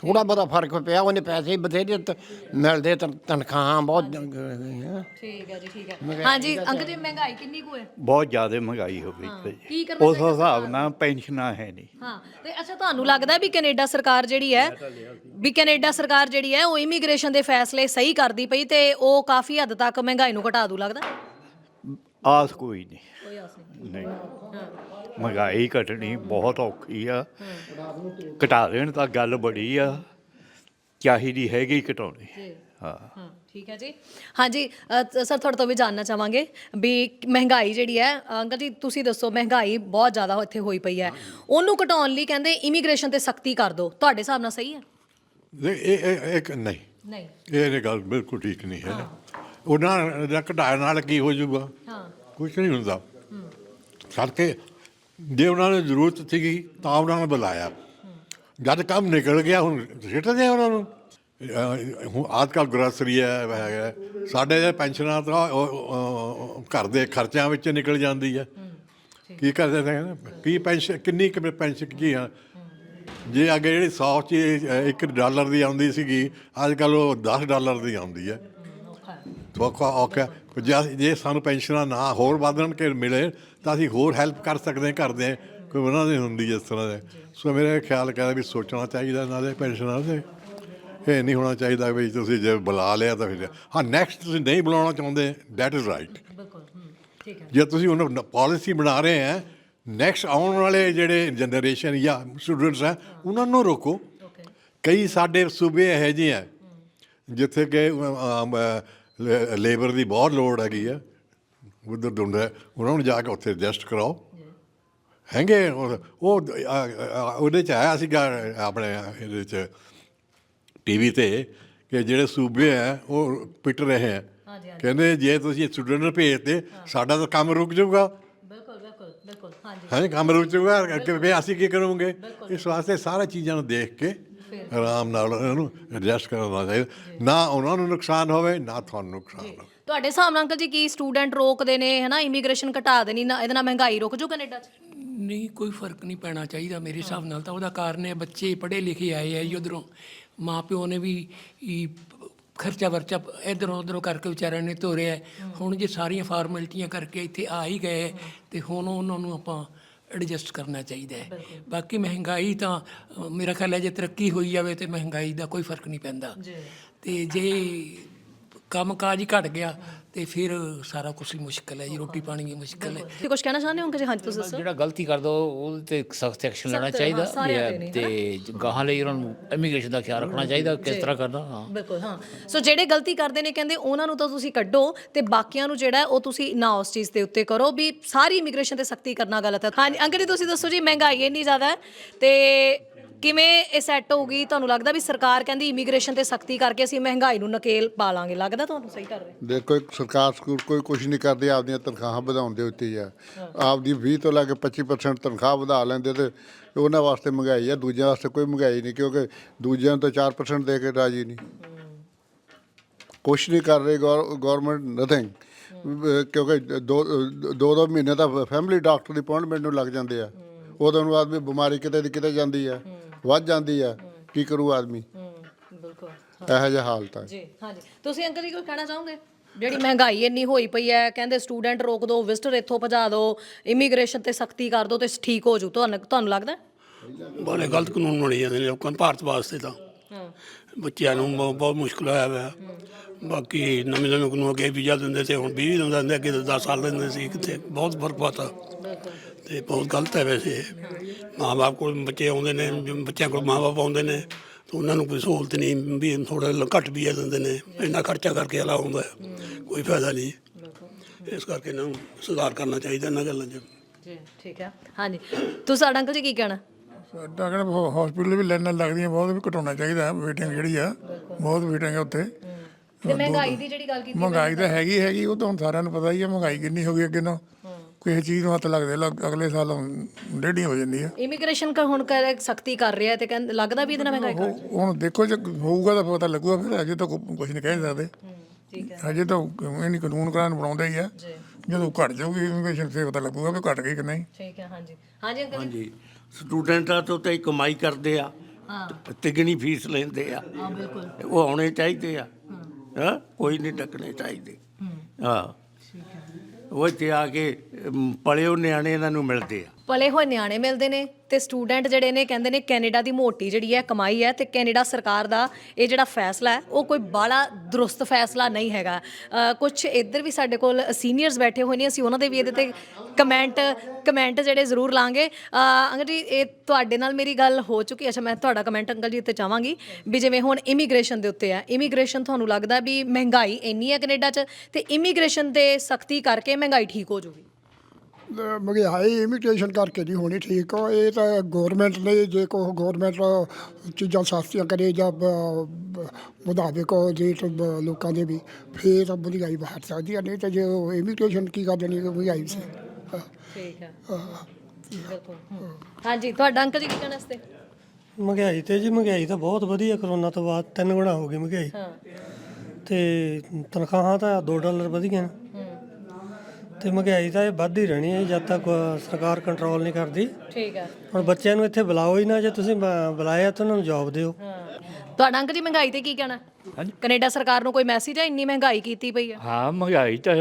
ਥੋੜਾ ਬਹੁਤਾ ਫ਼ਰਕ ਪਿਆ ਉਹਨੇ ਪੈਸੇ ਬਥੇਰੇ ਤ- ਮਿਲਦੇ ਤਨ- ਤਨਖਾਹਾਂ ਬਹੁਤ ਠੀਕ ਹੈ ਜੀ ਠੀਕ ਹੈ ਹਾਂਜੀ ਅੰਕਲ ਜੀ ਮਹਿੰਗਾਈ ਕਿੰਨੀ ਕੁ ਹੈ? ਬਹੁਤ ਜ਼ਿਆਦਾ ਮਹਿੰਗਾਈ ਹੋ ਗਈ ਕੀ ਕਰਨਾ ਉਸ ਹਿਸਾਬ ਨਾਲ ਪੈਨਸ਼ਨਾਂ ਹੈ ਨਹੀਂ। ਹਾਂ ਤੇ ਅੱਛਾ ਤੁਹਾਨੂੰ ਲੱਗਦਾ ਵੀ ਕੈਨੇਡਾ ਸਰਕਾਰ ਜਿਹੜੀ ਹੈ ਵੀ ਕੈਨੇਡਾ ਸਰਕਾਰ ਜਿਹੜੀ ਹੈ ਉਹ ਇਮੀਗ੍ਰੇਸ਼ਨ ਦੇ ਫੈਸਲੇ ਸਹੀ ਕਰਦੀ ਪਈ ਤੇ ਉਹ ਕਾਫੀ ਹੱਦ ਤੱਕ ਮਹਿੰਗਾਈ ਨੂੰ ਘਟਾ ਦੂ ਲੱਗਦਾ? ਆਸ ਕੋਈ ਨਹੀਂ। ਕੋਈ ਅਭਿਆਸ ਨਹੀਂ। ਨਹੀਂ। ਹਾਂ। ਮਹਿੰਗਾਈ ਘਟਣੀ ਬਹੁਤ ਔਖੀ ਆ। ਘਟਾ ਦੇਣ ਤਾਂ ਗੱਲ ਬੜੀ ਆ। ਚਾਹੀਦੀ ਹੈਗੀ ਘਟਾਉਣੀ। ਜੀ। ਹਾਂ। ਹਾਂ ਠੀਕ ਹੈ ਜੀ। ਹਾਂਜੀ ਸਰ ਤੁਹਾਡੇ ਤੋਂ ਵੀ ਜਾਣਨਾ ਚਾਹਾਂਗੇ ਵੀ ਮਹਿੰਗਾਈ ਜਿਹੜੀ ਹੈ ਅੰਕਲ ਜੀ ਤੁਸੀਂ ਦੱਸੋ ਮਹਿੰਗਾਈ ਬਹੁਤ ਜ਼ਿਆਦਾ ਇੱਥੇ ਹੋਈ ਪਈ ਹੈ। ਉਹਨੂੰ ਘਟਾਉਣ ਲਈ ਕਹਿੰਦੇ ਇਮੀਗ੍ਰੇਸ਼ਨ ਤੇ ਸਖਤੀ ਕਰ ਦਿਓ। ਤੁਹਾਡੇ ਹਿਸਾਬ ਨਾਲ ਸਹੀ ਹੈ? ਨਹੀਂ, ਇਹ ਇੱਕ ਨਹੀਂ। ਨਹੀਂ। ਇਹ ਗੱਲ ਬਿਲਕੁਲ ਠੀਕ ਨਹੀਂ ਹੈ। ਉਹਨਾਂ ਦਾ ਘਟਾਉਣ ਨਾਲ ਕੀ ਹੋ ਜਾਊਗਾ? ਹਾਂ। ਕੁਝ ਨਹੀਂ ਹੁੰਦਾ। ਕਰਕੇ ਜੇ ਉਹਨਾਂ ਨੂੰ ਜ਼ਰੂਰਤ ਸੀਗੀ ਤਾਂ ਉਹਨਾਂ ਨੇ ਬੁਲਾਇਆ। ਜਦ ਕੰਮ ਨਿਕਲ ਗਿਆ ਹੁਣ ਸਿੱਟਦੇ ਆ ਉਹਨਾਂ ਨੂੰ। ਹੁਣ ਕੱਲ੍ਹ ਗ੍ਰੋਸਰੀ ਹੈ ਹੈਗਾ। ਸਾਡੇ ਜੇ ਪੈਨਸ਼ਨਾਂ ਤਾਂ ਘਰ ਦੇ ਖਰਚਿਆਂ ਵਿੱਚ ਨਿਕਲ ਜਾਂਦੀ ਹੈ। ਕੀ ਕਰਦੇ ਨੇ? ਕੀ ਪੈਨਸ਼ਨ ਕਿੰਨੀ ਕੁ ਪੈਨਸ਼ਨ ਕੀ ਆ? ਜੇ ਅੱਗੇ ਜਿਹੜੀ 100 ਚ 1 ਡਾਲਰ ਦੀ ਆਉਂਦੀ ਸੀਗੀ ਅੱਜ ਕੱਲ ਉਹ 10 ਡਾਲਰ ਦੀ ਆਉਂਦੀ ਹੈ। ਪਰ ਜੇ ਜੇ ਸਾਨੂੰ ਪੈਨਸ਼ਨਾਂ ਨਾ ਹੋਰ ਵਧਣ ਕੇ ਮਿਲੇ ਤਾਂ ਅਸੀਂ ਹੋਰ ਹੈਲਪ ਕਰ ਸਕਦੇ ਹਾਂ ਕਰਦੇ ਕੋਈ ਉਹਨਾਂ ਦੀ ਹੁੰਦੀ ਜਿਸ ਤਰ੍ਹਾਂ ਦੇ। ਸੋ ਮੇਰੇ ਖਿਆਲ ਕਹਿੰਦਾ ਵੀ ਸੋਚਣਾ ਚਾਹੀਦਾ ਇਹਨਾਂ ਦੇ ਪੈਨਸ਼ਨਾਂ ਦੇ। ਇਹ ਨਹੀਂ ਹੋਣਾ ਚਾਹੀਦਾ ਵੀ ਤੁਸੀਂ ਜੇ ਬੁਲਾ ਲਿਆ ਤਾਂ ਫਿਰ ਹਾਂ ਨੈਕਸਟ ਤੁਸੀਂ ਨਹੀਂ ਬੁਲਾਉਣਾ ਚਾਹੁੰਦੇ ਦੈਟ ਇਜ਼ ਰਾਈਟ ਬਿਲਕੁਲ ਹੂੰ ਠੀਕ ਹੈ। ਜੇ ਤੁਸੀਂ ਉਹਨਾਂ ਪਾਲਿਸੀ ਬਣਾ ਰਹੇ ਹੈ ਨੈਕਸਟ ਆਉਣ ਵਾਲੇ ਜਿਹੜੇ ਜਨਰੇਸ਼ਨ ਜਾਂ ਸਟੂਡੈਂਟਸ ਹੈ ਉਹਨਾਂ ਨੂੰ ਰੋਕੋ। ਕਈ ਸਾਡੇ ਸੂਬੇ ਇਹੋ ਜਿਹੇ ਆ ਜਿੱਥੇ ਕਿ ਲੇਬਰ ਦੀ ਬਹੁਤ ਲੋੜ ਹੈਗੀ ਆ। ਉਧਰ ਦੁੰਡਾ ਉਹਨਾਂ ਨੂੰ ਜਾ ਕੇ ਉੱਥੇ ਐਡਜਸਟ ਕਰਾਓ। ਹੈਗੇ? ਉਹ ਉਹਦੇ ਚ ਆਇਆ ਸੀਗਾ ਆਪਣੇ ਇਹਦੇ ਚ ਟੀਵੀ ਤੇ ਕਿ ਜਿਹੜੇ ਸੂਬੇ ਆ ਉਹ ਪਿੱਟ ਰਹੇ ਆ। ਕਹਿੰਦੇ ਜੇ ਤੁਸੀਂ ਸਟੂਡੈਂਟ ਭੇਜਦੇ ਸਾਡਾ ਤਾਂ ਕੰਮ ਰੁਕ ਜਾਊਗਾ। ਬਿਲਕੁਲ ਬਿਲਕੁਲ ਬਿਲਕੁਲ ਹਾਂਜੀ। ਹਾਂ ਕੰਮ ਰੁਕ ਜਾਊਗਾ ਕਿ ਵੀ ਅਸੀਂ ਕੀ ਕਰੂੰਗੇ? ਇਸ ਵਾਸਤੇ ਸਾਰਾ ਚੀਜ਼ਾਂ ਨੂੰ ਦੇਖ ਕੇ ਆਰਾਮ ਨਾਲ ਉਹਨਾਂ ਨੂੰ ਐਡਜਸਟ ਕਰਨਾ ਚਾਹੀਦਾ। ਨਾ ਉਹਨਾਂ ਨੂੰ ਨੁਕਸਾਨ ਹੋਵੇ ਨਾ ਤੁਹਾਨੂੰ ਨੁਕਸਾਨ ਹੋਵੇ। ਤੁਹਾਡੇ ਹਿਸਾਬ ਨਾਲ ਅੰਕਲ ਜੀ ਕੀ ਸਟੂਡੈਂਟ ਰੋਕਦੇ ਨੇ ਹਨਾ? ਇਮੀਗ੍ਰੇਸ਼ਨ ਘਟਾ ਦੇਣੀ ਨਾ ਇਹਦੇ ਨਾਲ ਮਹਿੰਗਾਈ ਰੁਕ ਜੂ ਕੈਨੇਡਾ 'ਚ? ਨਹੀਂ ਕੋਈ ਫ਼ਰਕ ਨਹੀਂ ਪੈਣਾ ਚਾਹੀਦਾ ਮੇਰੇ ਹਿਸਾਬ ਨਾਲ ਤਾਂ। ਉਹਦਾ ਕਾਰਨ ਹੈ ਬੱਚੇ ਪੜ੍ਹੇ ਲਿਖੇ ਆਏ ਆ ਜੀ ਉੱਧਰੋਂ। ਮਾਂ ਪਿਓ ਨੇ ਵੀ ਹੀ ਖਰਚਾ ਵਰਚਾ ਇਧਰੋਂ ਉਧਰੋਂ ਕਰਕੇ ਵਿਚਾਰਿਆਂ ਨੇ ਤੋਰਿਆ। ਹੈ। ਹੁਣ ਜੇ ਸਾਰੀਆਂ ਫਾਰਮੈਲਿਟੀਆਂ ਕਰਕੇ ਇੱਥੇ ਆ ਹੀ ਗਏ ਤੇ ਹੁਣ ਉਹਨਾਂ ਨੂੰ ਆਪਾਂ ਐਡਜਸਟ ਕਰਨਾ ਚਾਹੀਦਾ ਹੈ। ਬਾਕੀ ਮਹਿੰਗਾਈ ਤਾਂ ਅ, ਮੇਰਾ ਖਿਆਲ ਹੈ ਜੇ ਤਰੱਕੀ ਹੋਈ ਜਾਵੇ ਤੇ ਮਹਿੰਗਾਈ ਦਾ ਕੋਈ ਫ਼ਰਕ ਨਹੀਂ ਪੈਂਦਾ। ਤੇ ਜੇ ਕੰਮ ਕਾਜ ਹੀ ਘਟ ਗਿਆ ਤੇ ਫਿਰ ਸਾਰਾ ਕੁਝ ਹੀ ਮੁਸ਼ਕਲ ਹੈ ਜੀ ਰੋਟੀ ਪਾਣੀ ਵੀ ਮੁਸ਼ਕਲ ਹੈ। ਤੁਸੀਂ ਕੁਝ ਕਹਿਣਾ ਚਾਹੁੰਦੇ ਹੋ ਅੰਕਲ ਜੀ? ਹਾਂਜੀ ਤੁਸੀਂ ਦੱਸੋ। ਜਿਹੜਾ ਗਲਤੀ ਕਰਦਾ ਉਹ- ਉਹਦੇ ਤੇ ਸਖਤ ਐਕਸ਼ਨ ਲੈਣਾ ਚਾਹੀਦਾ ਤੇ ਗਾਹਾਂ ਲਈ ਉਹਨਾਂ ਨੂੰ ਇਮੀਗ੍ਰੇਸ਼ਨ ਦਾ ਖਿਆਲ ਰੱਖਣਾ ਚਾਹੀਦਾ ਕਿਸ ਤਰ੍ਹਾਂ ਕਰਨਾ ਹਾਂ। ਬਿਲਕੁਲ ਹਾਂ। ਸੋ ਜਿਹੜੇ ਗਲਤੀ ਕਰਦੇ ਨੇ ਕਹਿੰਦੇ ਉਹਨਾਂ ਨੂੰ ਤਾਂ ਤੁਸੀਂ ਕੱਢੋ ਤੇ ਬਾਕੀਆਂ ਨੂੰ ਜਿਹੜਾ ਹੈ ਉਹ ਤੁਸੀਂ ਨਾ ਉਸ ਚੀਜ਼ ਦੇ ਉੱਤੇ ਕਰੋ ਵੀ ਸਾਰੀ ਇਮੀਗ੍ਰੇਸ਼ਨ ਤੇ ਸਖਤੀ ਕਰਨਾ ਗਲਤ ਹੈ। ਹਾਂਜੀ ਅੰਕਲ ਜੀ ਤੁਸੀਂ ਦੱਸੋ ਜੀ ਮਹਿੰਗਾਈ ਇੰਨੀ ਜ਼ਿਆਦਾ ਹੈ ਤੇ ਕਿਵੇਂ ਇਹ ਸੈੱਟ ਹੋਊਗੀ? ਤੁਹਾਨੂੰ ਲੱਗਦਾ ਵੀ ਸਰਕਾਰ ਕਹਿੰਦੀ ਇਮੀਗ੍ਰੇਸ਼ਨ ਤੇ ਸਖਤੀ ਕਰਕੇ ਅਸੀਂ ਮਹਿੰਗਾਈ ਨੂੰ ਨਕੇਲ ਪਾ ਲਾਂਗੇ? ਲੱਗਦਾ ਤੁਹਾਨੂੰ ਸਹੀ ਕਰ ਰਹੇ? ਦੇਖੋ ਇੱਕ ਸਰਕਾਰ ਸਕੂਲ ਕੋਈ ਕੁਝ ਨਹੀਂ ਕਰਦੀ ਆਪਦੀਆਂ ਤਨਖਾਹਾਂ ਵਧਾਉਣ ਦੇ ਉੱਤੇ ਹੀ ਆ। ਆਪਦੀ 20 ਤੋਂ ਲੈ ਕੇ 25% ਤਨਖਾਹ ਵਧਾ ਲੈਂਦੇ ਤੇ ਉਹਨਾਂ ਵਾਸਤੇ ਮਹਿੰਗਾਈ ਆ ਦੂਜਿਆਂ ਵਾਸਤੇ ਕੋਈ ਮਹਿੰਗਾਈ ਨਹੀਂ ਕਿਉਂਕਿ ਦੂਜਿਆਂ ਨੂੰ ਤਾਂ 4% ਦੇ ਕੇ ਰਾਜੀ ਨਹੀਂ। ਕੁਛ ਨਹੀਂ ਕਰ ਰਹੀ ਗਵਰਨਮੈਂਟ ਨਥਿੰਗ ਕਿਉਂਕਿ ਦੋ ਦੋ ਦੋ ਮਹੀਨੇ ਤਾਂ ਫੈਮਿਲੀ ਡਾਕਟਰ ਦੀ ਅਪਾਇੰਟਮੈਂਟ ਨੂੰ ਲੱਗ ਜਾਂਦੇ ਆ। ਉਦੋਂ ਨੂੰ ਆਦਮੀ ਬਿਮਾਰੀ ਕਿਤੇ ਦੀ ਕਿਤੇ ਜਾਂਦੀ ਆ। ਵੱਧ ਜਾਂਦੀ ਆ ਕੀ ਕਰੂ ਆਦਮੀ? ਹੂੰ ਬਿਲਕੁਲ ਇਹੋ ਜਿਹਾ ਹਾਲਤ ਆ। ਜੀ ਹਾਂਜੀ। ਤੁਸੀਂ ਅੰਕਲ ਜੀ ਕੋਈ ਕਹਿਣਾ ਚਾਹੋਗੇ? ਜਿਹੜੀ ਮਹਿੰਗਾਈ ਇੰਨੀ ਹੋਈ ਪਈ ਹੈ ਕਹਿੰਦੇ ਸਟੂਡੈਂਟ ਰੋਕ ਦਿਓ ਵਿਜ਼ਟਰ ਇੱਥੋਂ ਭਜਾ ਦਿਓ ਇਮੀਗ੍ਰੇਸ਼ਨ ਤੇ ਸਖਤੀ ਕਰ ਦਿਓ ਤੇ ਠੀਕ ਹੋ ਜੂ। ਤੁਹਾਨੂੰ ਤੁਹਾਨੂੰ ਲੱਗਦਾ? ਬੜੇ ਗਲਤ ਕਾਨੂੰਨ ਬਣੇ ਜਾਂਦੇ ਨੇ ਲੋਕਾਂ ਭਾਰਤ ਵਾਸਤੇ ਤਾਂ। ਹਾਂ। ਬੱਚਿਆਂ ਨੂੰ ਬਹੁ- ਬਹੁਤ ਮੁਸ਼ਕਲ ਹੋਇਆ ਹੋਇਆ। ਬਾਕੀ ਨਵੇਂ ਨਵੇਂ ਕਾਨੂੰਨ ਅੱਗੇ ਵੀਜ਼ਾ ਦਿੰਦੇ ਤੇ ਹੁਣ 20 ਦਿਨ ਦਿੰਦੇ ਅੱਗੇ ਤਾਂ 10 ਸਾਲ ਦਿੰਦੇ ਸੀ ਕਿਤੇ ਬਹੁਤ ਫ਼ਰਕ ਪਤਾ ਤੇ ਬਹੁਤ ਗਲਤ ਹੈ ਵੈਸੇ ਮਾਂ-ਬਾਪ ਕੋਲ ਬੱਚੇ ਆਉਂਦੇ ਨੇ ਜਿਵੇਂ ਬੱਚਿਆਂ ਕੋਲ ਮਾਂ-ਬਾਪ ਆਉਂਦੇ ਨੇ ਤਾਂ ਉਹਨਾਂ ਨੂੰ ਕੋਈ ਸਹੂਲਤ ਨਹੀਂ ਵੀ ਥੋੜਾ ਘੱਟ ਵੀਜ਼ਾ ਦਿੰਦੇ ਨੇ ਇੰਨਾ ਖਰਚਾ ਕਰਕੇ ਅਲਾ ਆਉਂਦਾ ਹੈ। ਕੋਈ ਫਾਇਦਾ ਨਹੀਂ। ਇਸ ਕਰਕੇ ਇਹਨਾਂ ਨੂੰ ਸੁਧਾਰ ਕਰਨਾ ਚਾਹੀਦਾ ਇਹਨਾਂ ਗੱਲਾਂ 'ਚ। ਜੀ ਠੀਕ ਹੈ। ਹਾਂਜੀ ਤੁਸੀਂ ਸਾਡਾ ਅੰਕਲ ਜੀ ਕੀ ਕਹਿਣਾ? ਸਾਡਾ ਕਹਿੰਦਾ ਹਸਪੀਟਲ ਵੀ ਲਾਈਨਾਂ ਲੱਗਦੀਆਂ ਬਹੁਤ ਵੀ ਘਟਾਉਣਾ ਚਾਹੀਦਾ ਵੇਟਿੰਗ ਜਿਹੜੀ ਆ ਬਹੁਤ ਵੇਟਿੰਗ ਹੈ ਉੱਥੇ। ਤੇ ਮਹਿੰਗਾਈ ਦੀ ਜਿਹੜੀ ਗੱਲ ਕੀਤੀ ਮਹਿੰਗਾਈ ਤਾਂ ਹੈਗੀ ਹੈਗੀ ਉਹ ਤਾਂ ਹੁਣ ਸਾਰਿਆਂ ਨੂੰ ਪਤਾ ਹੀ ਹੈ ਮਹਿੰਗਾਈ ਕਿੰਨੀ ਹੋ ਗਈ ਅੱਗੇ ਨਾ ਕਿਸੇ ਚੀਜ਼ ਨੂੰ ਹੱਥ ਲੱਗਦੇ ਲੱਗ- ਅਗਲੇ ਸਾਲ ਡੇਢੀ ਹੋ ਜਾਂਦੀ ਹੈ ਇਮੀਗ੍ਰੇਸ਼ਨ ਕਰ ਹੁਣ ਕਰ ਸਖਤੀ ਕਰ ਰਿਹਾ ਹੈ ਤੇ ਕਹਿੰਦੇ ਲੱਗਦਾ ਵੀ ਇਹਦੇ ਨਾਲ ਮਹਿੰਗਾਈ ਘੱਟ ਉਹ- ਹੁਣ ਦੇਖੋ ਜੇ ਹੋਊਗਾ ਤਾਂ ਪਤਾ ਲੱਗੂਗਾ ਫਿਰ ਅਜੇ ਤਾਂ ਕੁਝ ਨਹੀਂ ਕਹਿ ਸਕਦੇ। ਠੀਕ ਹੈ ਅਜੇ ਤਾਂ ਇਹ ਨਹੀਂ ਕਾਨੂੰਨ ਕਾਨੂੰਨ ਬਣਾਉਂਦੇ ਹੀ ਆ। ਜਦੋਂ ਘਟ ਜਾਊਗੀ ਇਮੀਗ੍ਰੇਸ਼ਨ ਫਿਰ ਪਤਾ ਲੱਗੂਗਾ ਵੀ ਘਟ ਗਈ ਕਿ ਨਹੀਂ। ਠੀਕ ਹੈ ਹਾਂਜੀ। ਹਾਂਜੀ ਅੰਕਲ ਜੀ? ਜੀ ਸਟੂਡੈਂਟਾਂ ਤੋਂ ਤਾਂ ਹੀ ਕਮਾਈ ਕਰਦੇ ਆ। ਹਾਂ। ਤਿਗਣੀ ਫੀਸ ਲੈਂਦੇ ਆ। ਹਾਂ ਬਿਲਕੁਲ। ਉਹ ਆਉਣੇ ਚਾਹੀਦੇ ਆ। ਹਾਂ। ਕੋਈ ਨਹੀਂ ਡੱਕਣੇ ਚਾਹੀਦੇ। ਹਾਂ। ਉਹ ਇੱਥੇ ਆ ਕੇ ਅਮ, ਪਲੇ ਉਹ ਨਿਆਣੇ ਇਹਨਾਂ ਨੂੰ ਮਿਲਦੇ ਆ। ਪਲੇ ਹੋਏ ਨਿਆਣੇ ਮਿਲਦੇ ਨੇ ਤੇ ਸਟੂਡੈਂਟ ਜਿਹੜੇ ਨੇ ਕਹਿੰਦੇ ਨੇ ਕੈਨੇਡਾ ਦੀ ਮੋਟੀ ਜਿਹੜੀ ਹੈ ਕਮਾਈ ਹੈ ਤੇ ਕੈਨੇਡਾ ਸਰਕਾਰ ਦਾ ਇਹ ਜਿਹੜਾ ਫੈਸਲਾ ਹੈ ਉਹ ਕੋਈ ਬਾਲਾ ਦਰੁਸਤ ਫੈਸਲਾ ਨਹੀਂ ਹੈਗਾ। ਕੁਝ ਇੱਧਰ ਵੀ ਸਾਡੇ ਕੋਲ ਸੀਨੀਅਰਸ ਬੈਠੇ ਹੋਏ ਨੇ ਅਸੀਂ ਉਹਨਾਂ ਦੇ ਵੀ ਇਹਦੇ ਤੇ ਕਮੈਂਟ ਕਮੈਂਟ ਜਿਹੜੇ ਜ਼ਰੂਰ ਲਾਂਗੇ। ਅ, ਅੰਕਲ ਜੀ ਇਹ ਤੁਹਾਡੇ ਨਾਲ ਮੇਰੀ ਗੱਲ ਹੋ ਚੁੱਕੀ ਅੱਛਾ ਮੈਂ ਤੁਹਾਡਾ ਕਮੈਂਟ ਅੰਕਲ ਜੀ ਇੱਥੇ ਚਾਹਾਂਗੀ ਵੀ ਜਿਵੇਂ ਹੁਣ ਇਮੀਗ੍ਰੇਸ਼ਨ ਦੇ ਉੱਤੇ ਆ ਇਮੀਗ੍ਰੇਸ਼ਨ ਤੁਹਾਨੂੰ ਲੱਗਦਾ ਵੀ ਮਹਿੰਗਾਈ ਇੰਨੀ ਹੈ ਕੈਨੇਡਾ 'ਚ ਤੇ ਇਮੀਗ੍ਰੇਸ਼ਨ ਤੇ ਸਖਤੀ ਕਰਕੇ ਮਹਿੰਗਾਈ ਠੀਕ ਹੋ ਜੂਗੀ ਮਹਿੰਗਾਈ ਇਮੀਗ੍ਰੇਸ਼ਨ ਕਰਕੇ ਨਹੀਂ ਹੋਣੀ ਠੀਕ। ਇਹ ਤਾਂ ਗਵਰਨਮੈਂਟ ਨੇ ਜੇ ਕੋ ਗਵਰਨਮੈਂਟ ਚੀਜ਼ਾਂ ਸਸਤੀਆਂ ਕਰੇ ਜਾਂ ਬ- ਬ- ਮੁਤਾਬਿਕ ਉਹ ਰੇਟ ਬ- ਲੋਕਾਂ ਦੇ ਵੀ ਫੇਰ ਤਾਂ ਮਹਿੰਗਾਈ ਬਾਹਰ ਸਕਦੀ ਹੈ ਨਹੀਂ ਤਾਂ ਜੇ ਇਮੀਗ੍ਰੇਸ਼ਨ ਕੀ ਕਰ ਦੇਣੀ ਮਹਿੰਗਾਈ ਸੀ ਹਾਂ। ਠੀਕ ਬਿਲਕੁਲ ਹਮ। ਹਾਂਜੀ ਤੁਹਾਡਾ ਅੰਕਲ ਜੀ ਕੀ ਕਹਿਣਾ ਇਸ ਤੇ ਮਹਿੰਗਾਈ ਤੇ ਜੀ ਮਹਿੰਗਾਈ ਤਾਂ ਬਹੁਤ ਵਧੀਆ ਕਰੋਨਾ ਤੋਂ ਬਾਅਦ ਤਿੰਨ ਗੁਣਾ ਹੋ ਗਈ ਮਹਿੰਗਾਈ। ਹਾਂ। ਤੇ ਤਨਖਾਹਾਂ ਤਾਂ 2 ਡਾਲਰ ਵਧੀਆਂ ਨੇ। ਤੇ ਮਹਿੰਗਾਈ ਤਾਂ ਇਹ ਵੱਧ ਹੀ ਰਹਿਣੀ ਹੈ ਜਦ ਤੱਕ ਸਰਕਾਰ ਕੰਟਰੋਲ ਨਹੀਂ ਕਰਦੀ। ਠੀਕ ਹੈ ਹੁਣ ਬੱਚਿਆਂ ਨੂੰ ਇੱਥੇ ਬੁਲਾਓ ਹੀ ਨਾ ਜੇ ਤੁਸੀਂ ਬ- ਬੁਲਾਇਆ ਤਾਂ ਉਹਨਾਂ ਨੂੰ ਜੌਬ ਦਿਓ। ਤੁਹਾਡਾ ਅੰਕਲ ਜੀ ਮਹਿੰਗਾਈ ਤੇ ਕੀ ਕਹਿਣਾ? ਕੈਨੇਡਾ ਸਰਕਾਰ ਨੂੰ ਕੋਈ ਮੈਸੇਜ ਹੈ ਇੰਨੀ ਮਹਿੰਗਾਈ ਕੀਤੀ ਪਈ ਹੈ ਹਾਂ ਮਹਿੰਗਾਈ ਤਾਂ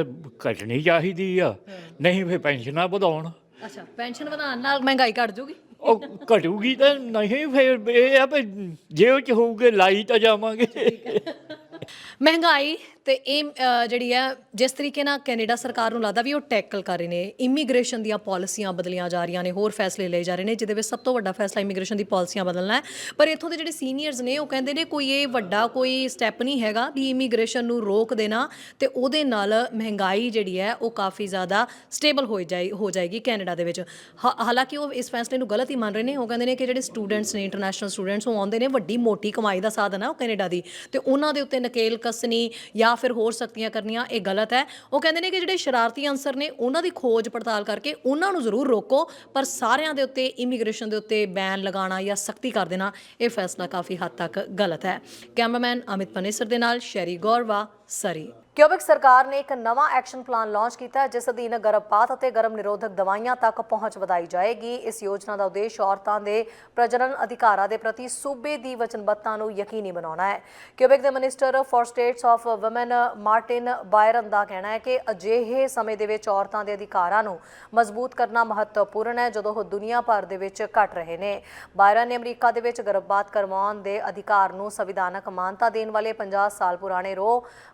ਘਟਣੀ ਚਾਹੀਦੀ ਆ। ਨਹੀਂ ਫੇ ਪੈਨਸ਼ਨਾਂ ਵਧਾਉਣ। ਅੱਛਾ ਪੈਨਸ਼ਨ ਵਧਾਉਣ ਨਾਲ ਮਹਿੰਗਾਈ ਘਟ ਜੂਗੀ? ਉਹ ਘਟੂਗੀ ਤਾਂ ਨਹੀਂ ਫਿਰ ਇਹ ਆ ਵੀ ਜੇਬ ਚ ਹੋਊਗੇ ਲਾਈ ਤਾਂ ਜਾਵਾਂਗੇ। ਮਹਿੰਗਾਈ ਤੇ ਇਹ ਅ, ਜਿਹੜੀ ਹੈ ਜਿਸ ਤਰੀਕੇ ਨਾਲ ਕੈਨੇਡਾ ਸਰਕਾਰ ਨੂੰ ਲੱਗਦਾ ਵੀ ਉਹ ਟੈਕਲ ਕਰ ਰਹੇ ਨੇ ਇਮੀਗ੍ਰੇਸ਼ਨ ਦੀਆਂ ਪਾਲਿਸੀਆਂ ਬਦਲੀਆਂ ਜਾ ਰਹੀਆਂ ਨੇ ਹੋਰ ਫੈਸਲੇ ਲਏ ਜਾ ਰਹੇ ਨੇ ਜਿਹਦੇ ਵਿੱਚ ਸਭ ਤੋਂ ਵੱਡਾ ਫੈਸਲਾ ਇਮੀਗ੍ਰੇਸ਼ਨ ਦੀ ਪਾਲਿਸੀਆਂ ਬਦਲਣਾ ਹੈ। ਪਰ ਇੱਥੋਂ ਦੇ ਜਿਹੜੇ ਸੀਨੀਅਰਸ ਨੇ ਉਹ ਕਹਿੰਦੇ ਨੇ ਕੋਈ ਇਹ ਵੱਡਾ ਕੋਈ ਸਟੈਪ ਨਹੀਂ ਹੈਗਾ ਵੀ ਇਮੀਗ੍ਰੇਸ਼ਨ ਨੂੰ ਰੋਕ ਦੇਣਾ ਤੇ ਉਹਦੇ ਨਾਲ ਮਹਿੰਗਾਈ ਜਿਹੜੀ ਹੈ ਉਹ ਕਾਫੀ ਜ਼ਿਆਦਾ ਸਟੇਬਲ ਹੋ ਜਾਏ ਹੋ ਜਾਏਗੀ ਕੈਨੇਡਾ ਦੇ ਵਿੱਚ। ਹਾ- ਹਾਲਾਂਕਿ ਉਹ ਇਸ ਫੈਸਲੇ ਨੂੰ ਗਲਤ ਹੀ ਮੰਨ ਰਹੇ ਨੇ ਉਹ ਕਹਿੰਦੇ ਨੇ ਕਿ ਜਿਹੜੇ ਸਟੂਡੈਂਟਸ ਨੇ ਇੰਟਰਨੈਸ਼ਨਲ ਸਟੂਡੈਂਟਸ ਉਹ ਆਉਂਦੇ ਨੇ ਵੱਡੀ ਮੋਟੀ ਕਮਾਈ ਦਾ ਸਾਧਨ ਆ ਉਹ ਕੈਨੇਡਾ ਦੀ ਤੇ ਉਹਨਾਂ ਦੇ ਉੱਤੇ ਨਕੇਲ ਕ ਕੱਸਣੀ ਜਾਂ ਫਿਰ ਹੋਰ ਸਖਤੀਆਂ ਕਰਨੀਆਂ, ਇਹ ਗਲਤ ਹੈ। ਉਹ ਕਹਿੰਦੇ ਨੇ ਕਿ ਜਿਹੜੇ ਸ਼ਰਾਰਤੀ ਅੰਸਰ ਨੇ, ਉਹਨਾਂ ਦੀ ਖੋਜ ਪੜਤਾਲ ਕਰਕੇ ਉਹਨਾਂ ਨੂੰ ਜ਼ਰੂਰ ਰੋਕੋ, ਪਰ ਸਾਰਿਆਂ ਦੇ ਉੱਤੇ ਇਮੀਗ੍ਰੇਸ਼ਨ ਦੇ ਉੱਤੇ ਬੈਨ ਲਗਾਉਣਾ ਜਾਂ ਸਖਤੀ ਕਰ ਦੇਣਾ, ਇਹ ਫੈਸਲਾ ਕਾਫੀ ਹੱਦ ਤੱਕ ਗਲਤ ਹੈ। ਕੈਮਰਾਮੈਨ ਅਮਿਤ ਪਨੇਸਰ ਦੇ ਨਾਲ ਸ਼ੈਰੀ ਗੌਰਵਾ, ਸਰੀ। ਕਿਊਬਿਕ ਸਰਕਾਰ ਨੇ ਇੱਕ ਨਵਾਂ ਐਕਸ਼ਨ ਪਲਾਨ ਲਾਂਚ ਕੀਤਾ ਜਿਸ ਅਧੀਨ ਗਰਭਪਾਤ ਅਤੇ ਗਰਭ ਨਿਰੋਧਕ ਦਵਾਈਆਂ ਤੱਕ ਪਹੁੰਚ ਵਧਾਈ ਜਾਏਗੀ। ਇਸ ਯੋਜਨਾ ਦਾ ਉਦੇਸ਼ ਔਰਤਾਂ ਦੇ ਪ੍ਰਜਨਨ ਅਧਿਕਾਰਾਂ ਦੇ ਪ੍ਰਤੀ ਸੂਬੇ ਦੀ ਵਚਨਬੱਧਤਾ ਨੂੰ ਯਕੀਨੀ ਬਣਾਉਣਾ ਹੈ। ਕਿਊਬਿਕ ਦੇ minister for status of women Martine Biron ਦਾ ਕਹਿਣਾ ਹੈ ਕਿ ਅਜਿਹੇ ਸਮੇਂ ਦੇ ਵਿੱਚ ਔਰਤਾਂ ਦੇ ਅਧਿਕਾਰਾਂ ਨੂੰ ਮਜ਼ਬੂਤ ਕਰਨਾ ਮਹੱਤਵਪੂਰਨ ਹੈ, ਜਦੋਂ ਉਹ ਦੁਨੀਆ ਭਰ ਦੇ ਵਿੱਚ ਘਟ ਰਹੇ ਨੇ। ਬਾਇਰਨ ਨੇ ਅਮਰੀਕਾ ਦੇ ਵਿੱਚ ਗਰਭਪਾਤ ਕਰਵਾਉਣ ਦੇ ਅਧਿਕਾਰ ਨੂੰ ਸੰਵਿਧਾਨਕ ਮਾਨਤਾ ਦੇਣ ਵਾਲੇ 50 ਸਾਲ ਪੁਰਾਣੇ ਰੋ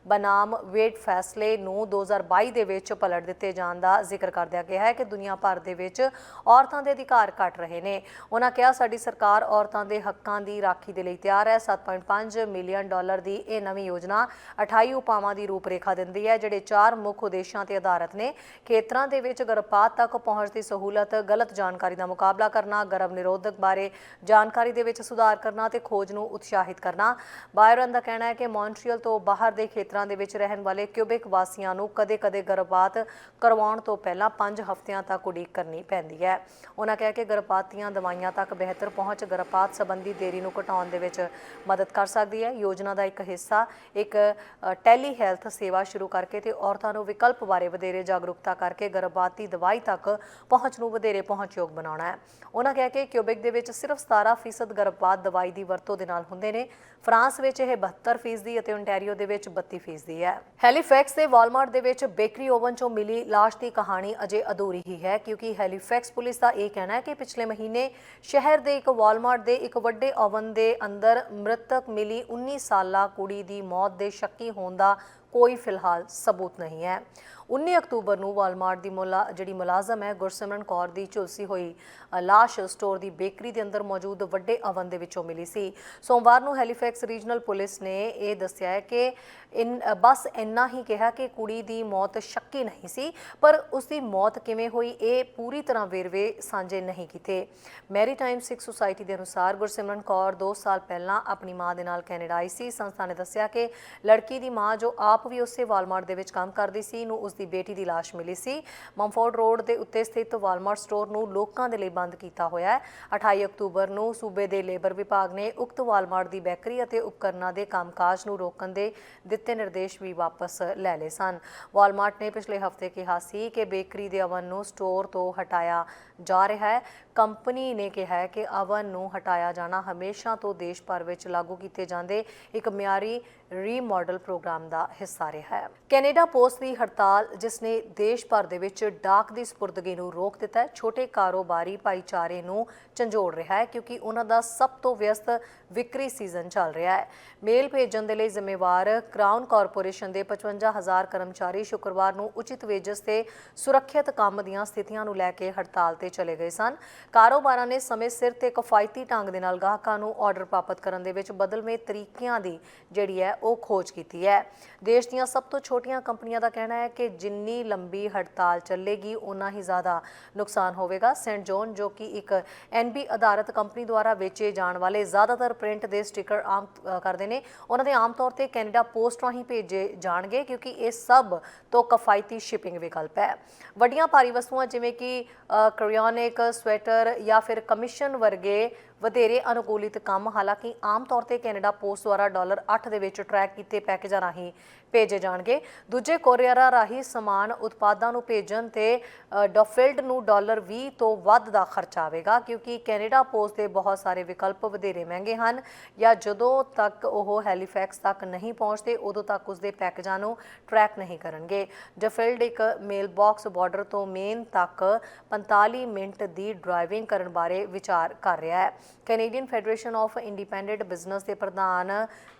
ਬਨਾਮ ਵੇਟ ਫੈਸਲੇ ਨੂੰ 2022 ਦੇ ਵਿੱਚ ਪਲਟ ਦਿੱਤੇ ਜਾਣ ਦਾ ਜ਼ਿਕਰ ਕਰਦਿਆਂ ਕਿਹਾ ਹੈ ਕਿ ਦੁਨੀਆ ਭਰ ਦੇ ਵਿੱਚ ਔਰਤਾਂ ਦੇ ਅਧਿਕਾਰ ਘਟ ਰਹੇ ਨੇ। ਉਹਨਾਂ ਕਿਹਾ, ਸਾਡੀ ਸਰਕਾਰ ਔਰਤਾਂ ਦੇ ਹੱਕਾਂ ਦੀ ਰਾਖੀ ਦੇ ਲਈ ਤਿਆਰ ਹੈ। 7.5 ਮਿਲੀਅਨ ਡਾਲਰ ਦੀ ਇਹ ਨਵੀਂ ਯੋਜਨਾ 28 ਉਪਾਵਾਂ ਦੀ ਰੂਪਰੇਖਾ ਦਿੰਦੀ ਹੈ, ਜਿਹੜੇ ਚਾਰ ਮੁੱਖ ਉਦੇਸ਼ਾਂ ਤੇ ਆਧਾਰਿਤ ਨੇ। ਖੇਤਰਾਂ ਦੇ ਵਿੱਚ ਗਰਭਪਾਤ ਤੱਕ ਪਹੁੰਚ ਦੀ ਸਹੂਲਤ, ਗਲਤ ਜਾਣਕਾਰੀ ਦਾ ਮੁਕਾਬਲਾ ਕਰਨਾ, ਗਰਭ ਨਿਰੋਧਕ ਬਾਰੇ ਜਾਣਕਾਰੀ ਦੇ ਵਿੱਚ ਸੁਧਾਰ ਕਰਨਾ ਤੇ ਖੋਜ ਨੂੰ ਉਤਸ਼ਾਹਿਤ ਕਰਨਾ। ਬਾਇਰਨ ਦਾ ਕਹਿਣਾ ਹੈ ਕਿ ਮੌਂਟਰੀਅਲ ਤੋਂ ਬਾਹਰ ਦੇ ਖੇਤਰਾਂ ਦੇ ਵਿੱਚ ਰਹਿਣ ਵਾਲੇ ਕਿਊਬਿਕ ਵਾਸੀਆਂ ਨੂੰ ਕਦੇ-ਕਦੇ ਗਰਭਪਾਤ ਕਰਵਾਉਣ ਤੋਂ ਪਹਿਲਾਂ 5 ਹਫ਼ਤਿਆਂ ਤੱਕ ਉਡੀਕ ਕਰਨੀ ਪੈਂਦੀ ਹੈ। ਉਹਨਾਂ ਕਿਹਾ ਕਿ ਗਰਭਪਾਤੀਆਂ ਦਵਾਈਆਂ ਤੱਕ ਬਿਹਤਰ ਪਹੁੰਚ ਗਰਭਪਾਤ ਸੰਬੰਧੀ ਦੇਰੀ ਨੂੰ ਘਟਾਉਣ ਦੇ ਵਿੱਚ ਮਦਦ ਕਰ ਸਕਦੀ ਹੈ। ਯੋਜਨਾ ਦਾ ਇੱਕ ਹਿੱਸਾ, ਇੱਕ ਟੈਲੀ ਹੈਲਥ ਸੇਵਾ ਸ਼ੁਰੂ ਕਰਕੇ ਤੇ ਔਰਤਾਂ ਨੂੰ ਵਿਕਲਪ ਬਾਰੇ ਵਧੇਰੇ ਜਾਗਰੂਕਤਾ ਕਰਕੇ ਗਰਭਪਾਤੀ ਦਵਾਈ ਤੱਕ ਪਹੁੰਚ ਨੂੰ ਵਧੇਰੇ ਪਹੁੰਚਯੋਗ ਬਣਾਉਣਾ ਹੈ। ਉਹਨਾਂ ਕਿਹਾ ਕਿ ਕਿਊਬਿਕ ਦੇ ਵਿੱਚ ਸਿਰਫ 17% ਗਰਭਪਾਤ ਦਵਾਈ ਦੀ ਵਰਤੋਂ ਦੇ ਨਾਲ ਹੁੰਦੇ ਨੇ। ਫਰਾਂਸ ਵਿੱਚ ਇਹ 72% ਅਤੇ ਓਨਟਾਰੀਓ ਦੇ ਵਿੱਚ 32% ਹੈ। ਹੈਲੀਫੈਕਸ ਦੇ ਵਾਲਮਾਰਟ ਦੇ ਵਿੱਚ ਬੇਕਰੀ ਓਵਨ ਚੋਂ ਮਿਲੀ ਲਾਸ਼ ਦੀ ਕਹਾਣੀ ਅਜੇ ਅਧੂਰੀ ਹੀ ਹੈ, ਕਿਉਂਕਿ ਹੈਲੀਫੈਕਸ ਪੁਲਿਸ ਦਾ ਇਹ ਕਹਿਣਾ ਹੈ ਕਿ ਪਿਛਲੇ ਮਹੀਨੇ ਸ਼ਹਿਰ ਦੇ ਇੱਕ ਵਾਲਮਾਰਟ ਦੇ ਇੱਕ ਵੱਡੇ ਓਵਨ ਦੇ ਅੰਦਰ ਮ੍ਰਿਤਕ ਮਿਲੀ 19 ਸਾਲਾ ਕੁੜੀ ਦੀ ਮੌਤ ਦੇ ਸ਼ੱਕੀ ਹੋਣ ਦਾ ਕੋਈ ਫਿਲਹਾਲ ਸਬੂਤ ਨਹੀਂ ਹੈ। 19 ਅਕਤੂਬਰ ਨੂੰ ਵਾਲਮਾਰਟ ਦੀ ਮੁਲਾ, ਜਿਹੜੀ ਮੁਲਾਜ਼ਮ ਹੈ, ਗੁਰਸਿਮਰਨ ਕੌਰ ਦੀ ਝੁਲਸੀ ਹੋਈ ਲਾਸ਼ ਸਟੋਰ ਦੀ ਬੇਕਰੀ ਦੇ ਅੰਦਰ ਮੌਜੂਦ ਵੱਡੇ ਓਵਨ ਦੇ ਵਿੱਚੋਂ ਮਿਲੀ ਸੀ। ਸੋਮਵਾਰ ਨੂੰ ਹੈਲੀਫੈਕਸ ਰੀਜਨਲ ਪੁਲਿਸ ਨੇ ਇਹ ਦੱਸਿਆ ਹੈ ਕਿ ਇਨ ਬਸ ਇੰਨਾ ਹੀ ਕਿਹਾ ਕਿ ਕੁੜੀ ਦੀ ਮੌਤ ਸ਼ੱਕੀ ਨਹੀਂ ਸੀ, ਪਰ ਉਸ ਦੀ ਮੌਤ ਕਿਵੇਂ ਹੋਈ, ਇਹ ਪੂਰੀ ਤਰ੍ਹਾਂ ਵੇਰਵੇ ਸਾਂਝੇ ਨਹੀਂ ਕੀਤੇ। ਮੈਰੀਟਾਈਮ ਸਿੱਖ ਸੁਸਾਇਟੀ ਦੇ ਅਨੁਸਾਰ ਗੁਰਸਿਮਰਨ ਕੌਰ 2 ਸਾਲ ਪਹਿਲਾਂ ਆਪਣੀ ਮਾਂ ਦੇ ਨਾਲ ਕੈਨੇਡਾ ਆਈ ਸੀ। ਸੰਸਥਾ ਨੇ ਦੱਸਿਆ ਕਿ ਲੜਕੀ ਦੀ ਮਾਂ ਜੋ ਆਪ ਵੀ ਉਸੇ ਵਾਲਮਾਰਟ ਦੇ ਵਿੱਚ ਕੰਮ ਕਰਦੀ ਸੀ, ਨੂੰ ਉਸ ਦੀ ਬੇਟੀ ਦੀ ਲਾਸ਼ ਮਿਲੀ ਸੀ। ਮੰਫੋਰਡ ਰੋਡ ਦੇ ਉੱਤੇ ਸਥਿਤ ਵਾਲਮਾਰਟ ਸਟੋਰ ਨੂੰ ਲੋਕਾਂ ਦੇ ਲਈ ਬੰਦ ਕੀਤਾ ਹੋਇਆ ਹੈ। 28 ਅਕਤੂਬਰ ਨੂੰ ਸੂਬੇ ਦੇ ਲੇਬਰ ਵਿਭਾਗ ਨੇ ਉਕਤ ਵਾਲਮਾਰਟ ਦੀ ਬੈਕਰੀ ਅਤੇ ਉਪਕਰਨਾਂ ਦੇ ਕੰਮਕਾਜ ਨੂੰ ਰੋਕਣ ਦੇ ਦਿੱਤੇ ਨਿਰਦੇਸ਼ ਵੀ ਵਾਪਸ ਲੈ ਲਏ ਸਨ। ਵਾਲਮਾਰਟ ਨੇ ਪਿਛਲੇ ਹਫ਼ਤੇ ਕਿਹਾ ਸੀ ਕਿ ਬੇਕਰੀ ਦੇ ਅਵਨ ਨੂੰ ਸਟੋਰ ਤੋਂ ਹਟਾਇਆ ਜਾ ਰਿਹਾ ਹੈ। ਕੰਪਨੀ ਨੇ ਕਿਹਾ ਹੈ ਕਿ ਅਵਨ ਨੂੰ ਹਟਾਇਆ ਜਾਣਾ ਹਮੇਸ਼ਾ ਤੋਂ ਦੇਸ਼ ਭਰ ਵਿੱਚ ਲਾਗੂ ਕੀਤੇ ਜਾਂਦੇ ਇੱਕ ਮਿਆਰੀ ਰੀਮਾਡਲ ਪ੍ਰੋਗਰਾਮ ਦਾ ਹਿੱਸਾ ਰਿਹਾ ਹੈ। ਕੈਨੇਡਾ ਪੋਸਟ ਦੀ ਹੜਤਾਲ, ਜਿਸ ਨੇ ਦੇਸ਼ ਭਰ ਦੇ ਵਿੱਚ ਡਾਕ ਦੀ ਸਪੁਰਦਗੀ ਨੂੰ ਰੋਕ ਦਿੱਤਾ ਹੈ, ਛੋਟੇ ਕਾਰੋਬਾਰੀ ਭਾਈਚਾਰੇ ਨੂੰ ਝੰਜੋੜ ਰਿਹਾ ਹੈ ਕਿਉਂਕਿ ਉਹਨਾਂ ਦਾ ਸਭ ਤੋਂ ਵਿਅਸਤ ਵਿਕਰੀ ਸੀਜ਼ਨ ਚੱਲ ਰਿਹਾ ਹੈ। ਮੇਲ ਭੇਜਣ ਦੇ ਲਈ ਜ਼ਿੰਮੇਵਾਰ ਕਰਾਊਨ ਕਾਰਪੋਰੇਸ਼ਨ ਦੇ 55000 ਕਰਮਚਾਰੀ ਸ਼ੁੱਕਰਵਾਰ ਨੂੰ ਉਚਿਤ ਵੇਜਸ ਤੇ ਸੁਰੱਖਿਅਤ ਕੰਮ ਦੀਆਂ ਸਥਿਤੀਆਂ ਨੂੰ ਲੈ ਕੇ ਹੜਤਾਲ ਤੇ ਚਲੇ ਗਏ ਸਨ। ਕਾਰੋਬਾਰਾਂ ਨੇ ਸਮੇਂ ਸਿਰ ਤੇ ਕਿਫਾਇਤੀ ਢੰਗ ਦੇ ਨਾਲ ਗਾਹਕਾਂ ਨੂੰ ਆਰਡਰ ਪ੍ਰਾਪਤ ਕਰਨ ਦੇ ਵਿੱਚ ਬਦਲਵੇਂ ਤਰੀਕਿਆਂ ਦੀ ਜਿਹੜੀ ਹੈ ਉਹ ਖੋਜ ਕੀਤੀ ਹੈ। ਦੇਸ਼ ਦੀਆਂ ਸਭ ਤੋਂ ਛੋਟੀਆਂ ਕੰਪਨੀਆਂ ਦਾ ਕਹਿਣਾ ਹੈ ਕਿ ਜਿੰਨੀ ਲੰਬੀ ਹੜਤਾਲ ਚੱਲੇਗੀ ਉਨਾ ਹੀ ਜ਼ਿਆਦਾ ਨੁਕਸਾਨ ਹੋਵੇਗਾ। ਸੈਂਟ ਜੋਨ, ਜੋ ਕਿ ਇੱਕ ਐਨਬੀ ਆਧਾਰਿਤ ਕੰਪਨੀ ਦੁਆਰਾ ਵੇਚੇ ਜਾਣ ਵਾਲੇ ਜ਼ਿਆਦਾਤਰ ਪ੍ਰਿੰਟ ਦੇ ਸਟicker ਆਮ ਕਰਦੇ ਨੇ, ਉਹਨਾਂ ਦੇ ਆਮ ਤੌਰ ਤੇ ਕੈਨੇਡਾ ਪੋਸਟ ਰਾਹੀਂ ਭੇਜੇ ਜਾਣਗੇ, ਕਿਉਂਕਿ ਇਹ ਸਭ ਤੋਂ ਕਿਫਾਇਤੀ ਸ਼ਿਪਿੰਗ ਵਿਕਲਪ ਹੈ। ਵੱਡੀਆਂ ਭਾਰੀ ਵਸਤੂਆਂ ਜਿਵੇਂ ਕਿ ਕਰਿਓਨਿਕ ਸਵੈਟਰ ਜਾਂ ਫਿਰ ਕਮਿਸ਼ਨ ਵਰਗੇ ਵਧੇਰੇ ਅਨੁਕੂਲਿਤ ਕੰਮ ਹਾਲਾਂਕਿ ਆਮ ਤੌਰ ਤੇ ਕੈਨੇਡਾ ਪੋਸਟ ਦੁਆਰਾ ਡਾਲਰ 8 ਦੇ ਵਿੱਚ ਟਰੈਕ ਕੀਤੇ ਪੈਕੇਜਾਂ ਰਾਹੀਂ ਭੇਜੇ ਜਾਣਗੇ। ਦੂਜੇ ਕੋਰੀਅਰਾਂ ਰਾਹੀਂ ਸਮਾਨ ਉਤਪਾਦਾਂ ਨੂੰ ਭੇਜਣ ਤੇ ਅ, ਡੋਫਿਲਡ ਨੂੰ ਡਾਲਰ 20 ਤੋਂ ਵੱਧ ਦਾ ਖਰਚ ਆਵੇਗਾ ਕਿਉਂਕਿ ਕੈਨੇਡਾ ਪੋਸਟ ਦੇ ਬਹੁਤ ਸਾਰੇ ਵਿਕਲਪ ਵਧੇਰੇ ਮਹਿੰਗੇ ਹਨ ਜਾਂ ਜਦੋਂ ਤੱਕ ਉਹ ਹੈਲੀਫੈਕਸ ਤੱਕ ਨਹੀਂ ਪਹੁੰਚਦੇ ਉਦੋਂ ਤੱਕ ਉਸਦੇ ਪੈਕੇਜਾਂ ਨੂੰ ਟਰੈਕ ਨਹੀਂ ਕਰਨਗੇ। ਡੋਫਿਲਡ ਇੱਕ ਮੇਲ ਬਾਕਸ ਬਾਰਡਰ ਤੋਂ ਮੇਨ ਤੱਕ 45 ਮਿੰਟ ਦੀ ਡਰਾਈਵਿੰਗ ਕਰਨ ਬਾਰੇ ਵਿਚਾਰ ਕਰ ਰਿਹਾ ਹੈ। Canadian Federation of Independent Business ਦੇ ਪ੍ਰਧਾਨ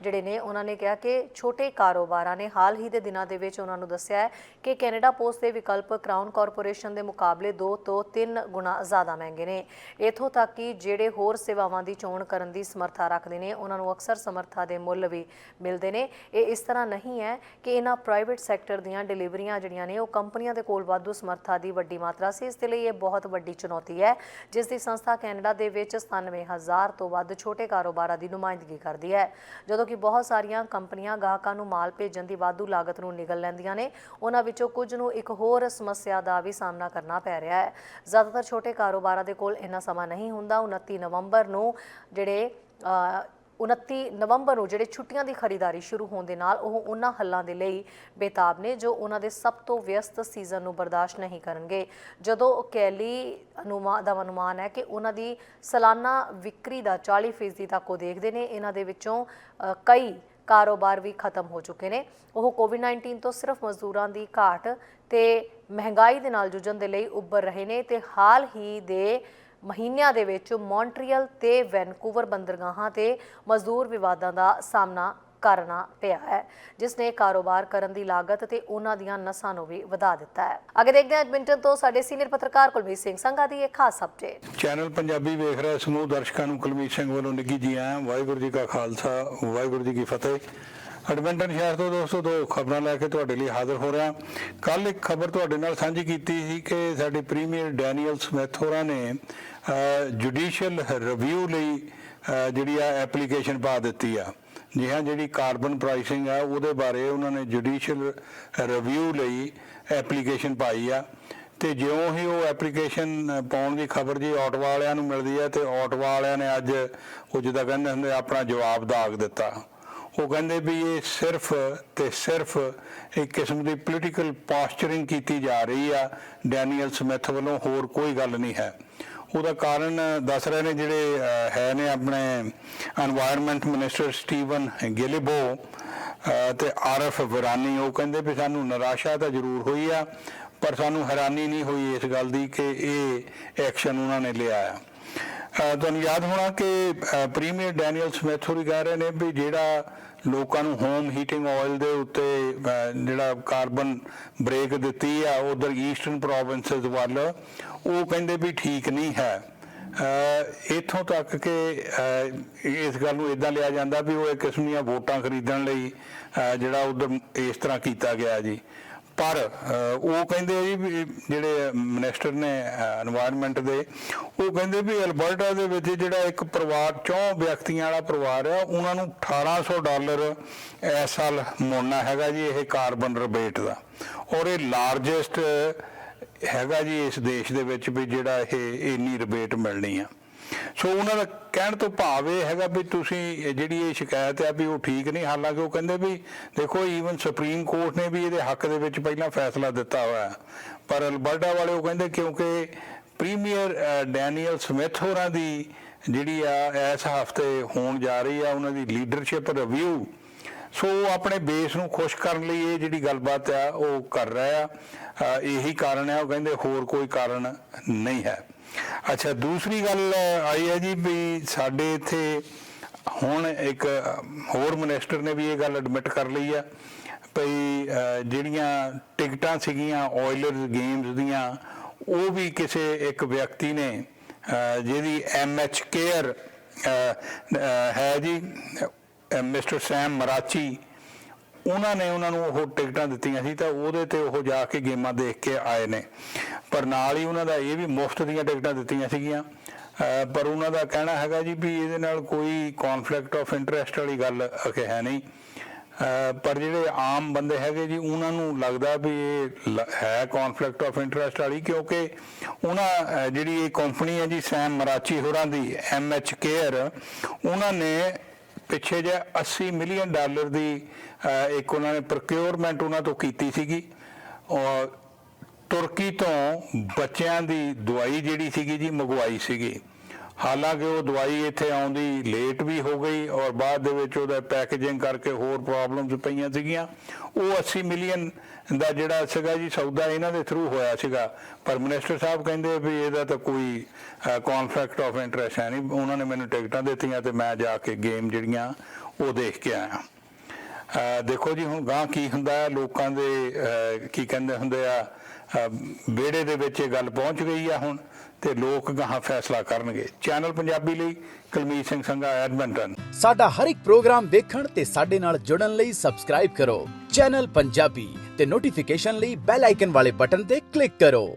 ਜਿਹੜੇ ਨੇ, ਉਹਨਾਂ ਨੇ ਕਿਹਾ ਕਿ ਛੋਟੇ ਕਾਰੋਬਾਰਾਂ ਨੇ ਹਾਲ ਹੀ ਦੇ ਦਿਨਾਂ ਦੇ ਵਿੱਚ ਉਹਨਾਂ ਨੂੰ ਦੱਸਿਆ ਹੈ ਕਿ ਕੈਨੇਡਾ ਪੋਸਟ ਦੇ ਵਿਕਲਪ ਕਰਾਊਨ ਕਾਰਪੋਰੇਸ਼ਨ ਦੇ ਮੁਕਾਬਲੇ 2 ਤੋਂ 3 ਗੁਣਾ ਜ਼ਿਆਦਾ ਮਹਿੰਗੇ ਨੇ। ਇਥੋਂ ਤੱਕ ਕਿ ਜਿਹੜੇ ਹੋਰ ਸੇਵਾਵਾਂ ਦੀ ਚੋਣ ਕਰਨ ਦੀ ਸਮਰੱਥਾ ਰੱਖਦੇ ਨੇ, ਉਹਨਾਂ ਨੂੰ ਅਕਸਰ ਸਮਰੱਥਾ ਦੇ ਮੁੱਲ ਵੀ ਮਿਲਦੇ ਨੇ। ਇਹ ਇਸ ਤਰ੍ਹਾਂ ਨਹੀਂ ਹੈ ਕਿ ਇਹਨਾਂ ਪ੍ਰਾਈਵੇਟ ਸੈਕਟਰ ਦੀਆਂ ਡਿਲੀਵਰੀਆਂ ਜਿਹੜੀਆਂ ਨੇ, ਉਹ ਕੰਪਨੀਆਂ ਦੇ ਕੋਲ ਵਾਧੂ ਸਮਰੱਥਾ ਦੀ ਵੱਡੀ ਮਾਤਰਾ ਸੀ। ਇਸ ਦੇ ਲਈ ਇਹ ਬਹੁਤ ਵੱਡੀ ਚੁਣੌਤੀ ਹੈ। ਜਿਸ ਦੀ ਸੰਸਥਾ ਕੈਨੇਡਾ ਦੇ ਵਿੱਚ ਹਜ਼ਾਰ ਤੋਂ ਵੱਧ ਛੋਟੇ ਕਾਰੋਬਾਰਾਂ ਦੀ ਨੁਮਾਇੰਦਗੀ ਕਰਦੀ ਹੈ। ਜਦੋਂ ਕਿ ਬਹੁਤ ਸਾਰੀਆਂ ਕੰਪਨੀਆਂ ਗਾਹਕਾਂ ਨੂੰ ਮਾਲ ਭੇਜਣ ਦੀ ਵਾਧੂ ਲਾਗਤ ਨੂੰ ਨਿਗਲ ਲੈਂਦੀਆਂ ਨੇ, ਉਹਨਾਂ ਵਿੱਚੋਂ ਕੁਝ ਨੂੰ ਇੱਕ ਹੋਰ ਸਮੱਸਿਆ ਦਾ ਵੀ ਸਾਹਮਣਾ ਕਰਨਾ ਪੈ ਰਿਹਾ ਹੈ। ਜ਼ਿਆਦਾਤਰ ਛੋਟੇ ਕਾਰੋਬਾਰਾਂ ਦੇ ਕੋਲ ਇੰਨਾ ਸਮਾਂ ਨਹੀਂ ਹੁੰਦਾ। 29 ਨਵੰਬਰ ਨੂੰ ਜਿਹੜੇ 29 ਨਵੰਬਰ ਨੂੰ ਜਿਹੜੇ ਛੁੱਟੀਆਂ ਦੀ ਖਰੀਦਦਾਰੀ ਸ਼ੁਰੂ ਹੋਣ ਦੇ ਨਾਲ ਉਹ ਉਹਨਾਂ ਹੱਲਾਂ ਦੇ ਲਈ ਬੇਤਾਬ ਨੇ, ਜੋ ਉਹਨਾਂ ਦੇ ਸਭ ਤੋਂ ਵਿਅਸਤ ਸੀਜ਼ਨ ਨੂੰ ਬਰਦਾਸ਼ਤ ਨਹੀਂ ਕਰਨਗੇ। ਜਦੋਂ ਕੈਲੀ ਅਨੁਮਾਨ ਦਾ ਅਨੁਮਾਨ ਹੈ ਕਿ ਉਹਨਾਂ ਦੀ ਸਾਲਾਨਾ ਵਿਕਰੀ ਦਾ 40% ਤੱਕ ਉਹ ਦੇਖਦੇ ਨੇ, ਇਹਨਾਂ ਦੇ ਵਿੱਚੋਂ ਕਈ ਕਾਰੋਬਾਰ ਵੀ ਖਤਮ ਹੋ ਚੁੱਕੇ ਨੇ। ਉਹ ਕੋਵਿਡ-19 ਤੋਂ ਸਿਰਫ ਮਜ਼ਦੂਰਾਂ ਦੀ ਘਾਟ ਤੇ ਮਹਿੰਗਾਈ ਦੇ ਨਾਲ ਜੂਝਣ ਦੇ ਲਈ ਉੱਭਰ ਰਹੇ ਨੇ ਤੇ ਹਾਲ ਹੀ ਦੇ ਮਹੀਨਿਆਂ ਦੇ ਵਿੱਚ ਮੌਂਟਰੀਅਲ ਤੇ ਵੈਨਕੂਵਰ ਬੰਦਰਗਾਹਾਂ ਤੇ ਮਜ਼ਦੂਰ ਵਿਵਾਦਾਂ ਦਾ ਸਾਹਮਣਾ ਕਰਨਾ ਪਿਆ ਹੈ, ਜਿਸ ਨੇ ਕਾਰੋਬਾਰ ਕਰਨ ਦੀ ਲਾਗਤ ਤੇ ਉਹਨਾਂ ਦੀਆਂ ਨਸਾਂ ਨੂੰ ਵੀ ਵਧਾ ਦਿੱਤਾ ਹੈ। ਅੱਗੇ ਦੇਖਦੇ ਹਾਂ ਐਡਮਿੰਟਨ ਤੋਂ ਸਾਡੇ ਸੀਨੀਅਰ ਪੱਤਰਕਾਰ ਕੁਲਵੀਰ ਸਿੰਘ ਸੰਘਾ ਦੀ ਇੱਕ ਖਾਸ ਅਪਡੇਟ ਚੈਨਲ ਪੰਜਾਬੀ ਵੇਖ ਰਹੇ ਸਮੂਹ ਦਰਸ਼ਕਾਂ ਨੂੰ ਕੁਲਮੀਤ ਸਿੰਘ ਵੱਲੋਂ ਨਿੱਘੀ ਜੀ ਆਇਆਂ, ਵਾਹਿਗੁਰੂ ਜੀ ਕਾ ਖਾਲਸਾ, ਵਾਹਿਗੁਰੂ ਜੀ ਕੀ ਫਤਿਹ। ਐਡਮਿੰਟਨ ਸ਼ਹਿਰ ਤੋਂ ਦੋਸਤੋ, ਦੋ ਖਬਰਾਂ ਲੈ ਕੇ ਤੁਹਾਡੇ ਲਈ ਹਾਜ਼ਰ ਹੋ ਰਿਹਾ। ਕੱਲ ਇੱਕ ਖਬਰ ਤੁਹਾਡੇ ਨਾਲ ਸਾਂਝੀ ਕੀਤੀ ਸੀ ਕਿ ਸਾਡੇ ਪ੍ਰੀਮੀਅਰ ਡੈਨੀਅਲ ਸਮਿਥ ਹੋਰਾਂ ਨੇ ਜੁਡੀਸ਼ੀਅਲ ਰਿਵਿਊ ਲਈ ਜਿਹੜੀ ਆ ਐਪਲੀਕੇਸ਼ਨ ਪਾ ਦਿੱਤੀ ਆ। ਜੀ ਹਾਂ, ਜਿਹੜੀ ਕਾਰਬਨ ਪ੍ਰਾਈਸਿੰਗ ਆ, ਉਹਦੇ ਬਾਰੇ ਉਹਨਾਂ ਨੇ ਜੁਡੀਸ਼ੀਅਲ ਰਿਵਿਊ ਲਈ ਐਪਲੀਕੇਸ਼ਨ ਪਾਈ ਆ। ਤੇ ਜਿਉਂ ਹੀ ਉਹ ਐਪਲੀਕੇਸ਼ਨ ਪਾਉਣ ਦੀ ਖਬਰ ਜੀ ਆਟੋ ਵਾਲਿਆਂ ਨੂੰ ਮਿਲਦੀ ਹੈ ਤੇ ਆਟੋ ਵਾਲਿਆਂ ਨੇ ਅੱਜ ਉਹ ਜਿੱਦਾਂ ਕਹਿੰਦੇ ਹੁੰਦੇ ਆਪਣਾ ਜਵਾਬ ਦਾਗ ਦਿੱਤਾ। ਉਹ ਕਹਿੰਦੇ ਵੀ ਇਹ ਸਿਰਫ ਤੇ ਸਿਰਫ ਇੱਕ ਕਿਸਮ ਦੀ ਪੋਲੀਟੀਕਲ ਪਾਸਚਰਿੰਗ ਕੀਤੀ ਜਾ ਰਹੀ ਆ ਡੈਨੀਅਲ ਸਮਿਥ ਵੱਲੋਂ, ਹੋਰ ਕੋਈ ਗੱਲ ਨਹੀਂ ਹੈ। ਉਹਦਾ ਕਾਰਨ ਦੱਸ ਰਹੇ ਨੇ ਜਿਹੜੇ ਹੈ ਨੇ ਆਪਣੇ এনवायरमेंट ਮਿਨਿਸਟਰ ਸਟੀਵਨ ਗਿਲਿਬੋ ਤੇ ਆਰਫ ਵਿਰਾਨੀ। ਉਹ ਕਹਿੰਦੇ ਵੀ ਸਾਨੂੰ ਨਿਰਾਸ਼ਾ ਤਾਂ ਜ਼ਰੂਰ ਹੋਈ ਆ, ਪਰ ਸਾਨੂੰ ਹੈਰਾਨੀ ਨਹੀਂ ਹੋਈ ਇਸ ਗੱਲ ਦੀ ਕਿ ਇਹ ਐਕਸ਼ਨ ਉਹਨਾਂ ਨੇ ਲਿਆ ਆ। ਤੁਹਾਨੂੰ ਯਾਦ ਹੋਣਾ ਕਿ ਪ੍ਰੀਮੀਅਰ ਡੈਨੀਅਲ ਸਮਿਥ ਹੋਰੀ ਕਹਿ ਰਹੇ ਨੇ ਵੀ ਜਿਹੜਾ ਲੋਕਾਂ ਨੂੰ ਹੋਮ ਹੀਟਿੰਗ ਆਇਲ ਦੇ ਉੱਤੇ ਜਿਹੜਾ ਕਾਰਬਨ ਬ੍ਰੇਕ ਦਿੱਤੀ ਆ ਉਧਰ ਈਸਟਰਨ ਪ੍ਰੋਵਿੰਸਸ ਵੱਲ ਉਹ ਕਹਿੰਦੇ ਵੀ ਠੀਕ ਨਹੀਂ ਹੈ। ਅਹ, ਇੱਥੋਂ ਤੱਕ ਕਿ ਇਸ ਗੱਲ ਨੂੰ ਇਦਾਂ ਲਿਆ ਜਾਂਦਾ ਵੀ ਉਹ ਇੱਕ ਕਿਸਮ ਦੀਆਂ ਵੋਟਾਂ ਖਰੀਦਣ ਲਈ ਜਿਹੜਾ ਉਧਰ ਇਸ ਤਰ੍ਹਾਂ ਕੀਤਾ ਗਿਆ ਜੀ। ਪਰ ਉਹ ਕਹਿੰਦੇ ਜੀ ਵੀ ਜਿਹੜੇ ਮਿਨਿਸਟਰ ਨੇ এনवायरमेंट ਦੇ, ਉਹ ਕਹਿੰਦੇ ਵੀ ਅਲਬਰਟਾ ਦੇ ਵਿੱਚ ਜਿਹੜਾ ਇੱਕ ਪਰਿਵਾਰ, ਚੋਂ ਵਿਅਕਤੀਆਂ ਵਾਲਾ ਪਰਿਵਾਰ ਆ, ਉਹਨਾਂ ਨੂੰ 1800 ਡਾਲਰ ਇਸ ਸਾਲ ਮੋੜਨਾ ਹੈਗਾ ਜੀ ਇਹ ਕਾਰਬਨ ਰਿਬੇਟ ਦਾ। ਔਰ ਇਹ ਲਾਰਜੈਸਟ ਹੈਗਾ ਜੀ ਇਸ ਦੇਸ਼ ਦੇ ਵਿੱਚ ਵੀ ਜਿਹੜਾ ਇਹ ਇੰਨੀ ਰਿਬੇਟ ਮਿਲਣੀ ਆ। ਸੋ ਉਹਨਾਂ ਦਾ ਕਹਿਣ ਤੋਂ ਭਾਵ ਇਹ ਹੈਗਾ ਵੀ ਤੁਸੀਂ ਜਿਹੜੀ ਇਹ ਸ਼ਿਕਾਇਤ ਆ ਵੀ ਉਹ ਠੀਕ ਨਹੀਂ, ਹਾਲਾਂਕਿ ਉਹ ਕਹਿੰਦੇ ਵੀ ਦੇਖੋ ਈਵਨ ਸੁਪਰੀਮ ਕੋਰਟ ਨੇ ਵੀ ਇਹਦੇ ਹੱਕ ਦੇ ਵਿੱਚ ਪਹਿਲਾਂ ਫੈਸਲਾ ਦਿੱਤਾ ਹੋਇਆ ਪਰ ਅਲਬਰਟਾ ਵਾਲੇ ਉਹ ਕਹਿੰਦੇ ਕਿਉਂਕਿ ਪ੍ਰੀਮੀਅਰ ਡੈਨੀਅਲ ਸਮਿਥ ਹੋਰਾਂ ਦੀ ਜਿਹੜੀ ਆ, ਇਸ ਹਫ਼ਤੇ ਹੋਣ ਜਾ ਰਹੀ ਆ, ਉਹਨਾਂ ਦੀ ਲੀਡਰਸ਼ਿਪ ਰਿਵਿਊ ਸੋ ਉਹ ਆਪਣੇ ਬੇਸ ਨੂੰ ਖੁਸ਼ ਕਰਨ ਲਈ ਇਹ ਜਿਹੜੀ ਗੱਲਬਾਤ ਆ, ਉਹ ਕਰ ਰਿਹਾ ਆ। ਇਹੀ ਕਾਰਨ ਆ, ਉਹ ਕਹਿੰਦੇ ਹੋਰ ਕੋਈ ਕਾਰਨ ਨਹੀਂ ਹੈ। ਅੱਛਾ ਦੂਸਰੀ ਗੱਲ ਆਈ ਹੈ ਜੀ ਵੀ ਸਾਡੇ ਇੱਥੇ ਹੁਣ ਇੱਕ ਹੋਰ ਮਿਨਿਸਟਰ ਨੇ ਵੀ ਇਹ ਗੱਲ ਐਡਮਿਟ ਕਰ ਲਈ ਆ ਭਈ ਜਿਹੜੀਆਂ ਟਿਕਟਾਂ ਸੀਗੀਆਂ ਆਇਲਰਸ ਗੇਮਸ ਦੀਆਂ ਉਹ ਵੀ ਕਿਸੇ ਇੱਕ ਵਿਅਕਤੀ ਨੇ ਅ, ਜਿਹਦੀ ਐਮਐਚ ਕੇਅਰ ਹੈ ਜੀ ਮਿਸਟਰ ਸੈਮ ਮਰਾਚੀ ਉਹਨਾਂ ਨੇ ਉਹਨਾਂ ਨੂੰ ਉਹ ਟਿਕਟਾਂ ਦਿੱਤੀਆਂ ਸੀ ਤਾਂ ਉਹਦੇ ਤੇ ਉਹ ਜਾ ਕੇ ਗੇਮਾਂ ਦੇਖ ਕੇ ਆਏ ਨੇ। ਪਰ ਨਾਲ ਹੀ ਉਹਨਾਂ ਦਾ ਇਹ ਵੀ ਮੁਫਤ ਦੀਆਂ ਟਿਕਟਾਂ ਦਿੱਤੀਆਂ ਸੀਗੀਆਂ। ਪਰ ਉਹਨਾਂ ਦਾ ਕਹਿਣਾ ਹੈਗਾ ਜੀ ਵੀ ਇਹਦੇ ਨਾਲ ਕੋਈ ਕਨਫਲਿਕਟ ਆਫ ਇੰਟਰਸਟ ਵਾਲੀ ਗੱਲ ਅਖੇ ਹੈ ਨਹੀਂ। ਪਰ ਜਿਹੜੇ ਆਮ ਬੰਦੇ ਹੈਗੇ ਜੀ, ਉਹਨਾਂ ਨੂੰ ਲੱਗਦਾ ਵੀ ਇਹ ਲ- ਹੈ ਕਨਫਲਿਕਟ ਆਫ ਇੰਟਰਸਟ ਵਾਲੀ ਕਿਉਂਕਿ ਉਹਨਾਂ ਜਿਹੜੀ ਇਹ ਕੰਪਨੀ ਹੈ ਜੀ, ਸੈਮ ਮਰਾਚੀ ਹੋਰਾਂ ਦੀ ਐਮਐਚ ਕੇਅਰ ਉਹਨਾਂ ਨੇ ਪਿੱਛੇ ਜੇ 80 ਮਿਲੀਅਨ ਡਾਲਰ ਦੀ ਇੱਕ ਉਹਨਾਂ ਨੇ ਪ੍ਰੋਕਿਉਰਮੈਂਟ ਉਹਨਾਂ ਤੋਂ ਕੀਤੀ ਸੀਗੀ। ਔਰ ਤੁਰਕੀ ਤੋਂ ਬੱਚਿਆਂ ਦੀ ਦਵਾਈ ਜਿਹੜੀ ਸੀਗੀ ਜੀ, ਮੰਗਵਾਈ ਸੀਗੀ। ਹਾਲਾਂਕਿ ਉਹ ਦਵਾਈ ਇੱਥੇ ਆਉਂਦੀ ਲੇਟ ਵੀ ਹੋ ਗਈ ਔਰ ਬਾਅਦ ਦੇ ਵਿੱਚ ਉਹਦਾ ਪੈਕੇਜਿੰਗ ਕਰਕੇ ਹੋਰ ਪ੍ਰੋਬਲਮਸ ਪਈਆਂ ਸੀਗੀਆਂ। ਉਹ 80 ਮਿਲੀਅਨ ਦਾ ਜਿਹੜਾ ਸੀਗਾ ਜੀ, ਸੌਦਾ ਇਹਨਾਂ ਦੇ ਥਰੂ ਹੋਇਆ ਸੀਗਾ। ਪਰ ਮਿਨਿਸਟਰ ਸਾਹਿਬ ਕਹਿੰਦੇ ਵੀ ਇਹਦਾ ਤਾਂ ਕੋਈ ਕਨਫਲਿਕਟ ਆਫ ਇੰਟਰਸਟ ਹੈ ਨਹੀਂ। ਉਹਨਾਂ ਨੇ ਮੈਨੂੰ ਟਿਕਟਾਂ ਦਿੱਤੀਆਂ ਤੇ ਮੈਂ ਜਾ ਕੇ ਗੇਮ ਜਿਹੜੀਆਂ ਉਹ ਦੇਖ ਕੇ ਆਇਆ। ਦੇਖੋ ਜੀ, ਹੁਣ ਗਾਂ ਕੀ ਹੁੰਦਾ ਹੈ? ਲੋਕਾਂ ਦੇ ਕੀ ਕਹਿੰਦੇ ਹੁੰਦੇ ਆ? ਵਿਹੜੇ ਦੇ ਵਿੱਚ ਇਹ ਗੱਲ ਪਹੁੰਚ ਗਈ ਆ ਹੁਣ ਤੇ ਲੋਕ ਗਾਂ ਫੈਸਲਾ ਕਰਨਗੇ। ਚੈਨਲ ਪੰਜਾਬੀ ਲਈ ਕੁਲਮੀਤ ਸਿੰਘ ਸੰਘਾ ਐਡਮਿੰਟਨ ਸਾਡਾ ਹਰ ਇੱਕ ਪ੍ਰੋਗਰਾਮ ਦੇਖਣ ਤੇ ਸਾਡੇ ਨਾਲ ਜੁੜਨ ਲਈ ਸਬਸਕ੍ਰਾਈਬ ਕਰੋ। ਚੈਨਲ ਪੰਜਾਬੀ ਤੇ ਨੋਟੀਫਿਕੇਸ਼ਨ ਲਈ ਬੈਲ ਆਈਕਨ ਵਾਲੇ ਬਟਨ ਤੇ ਕਲਿੱਕ ਕਰੋ।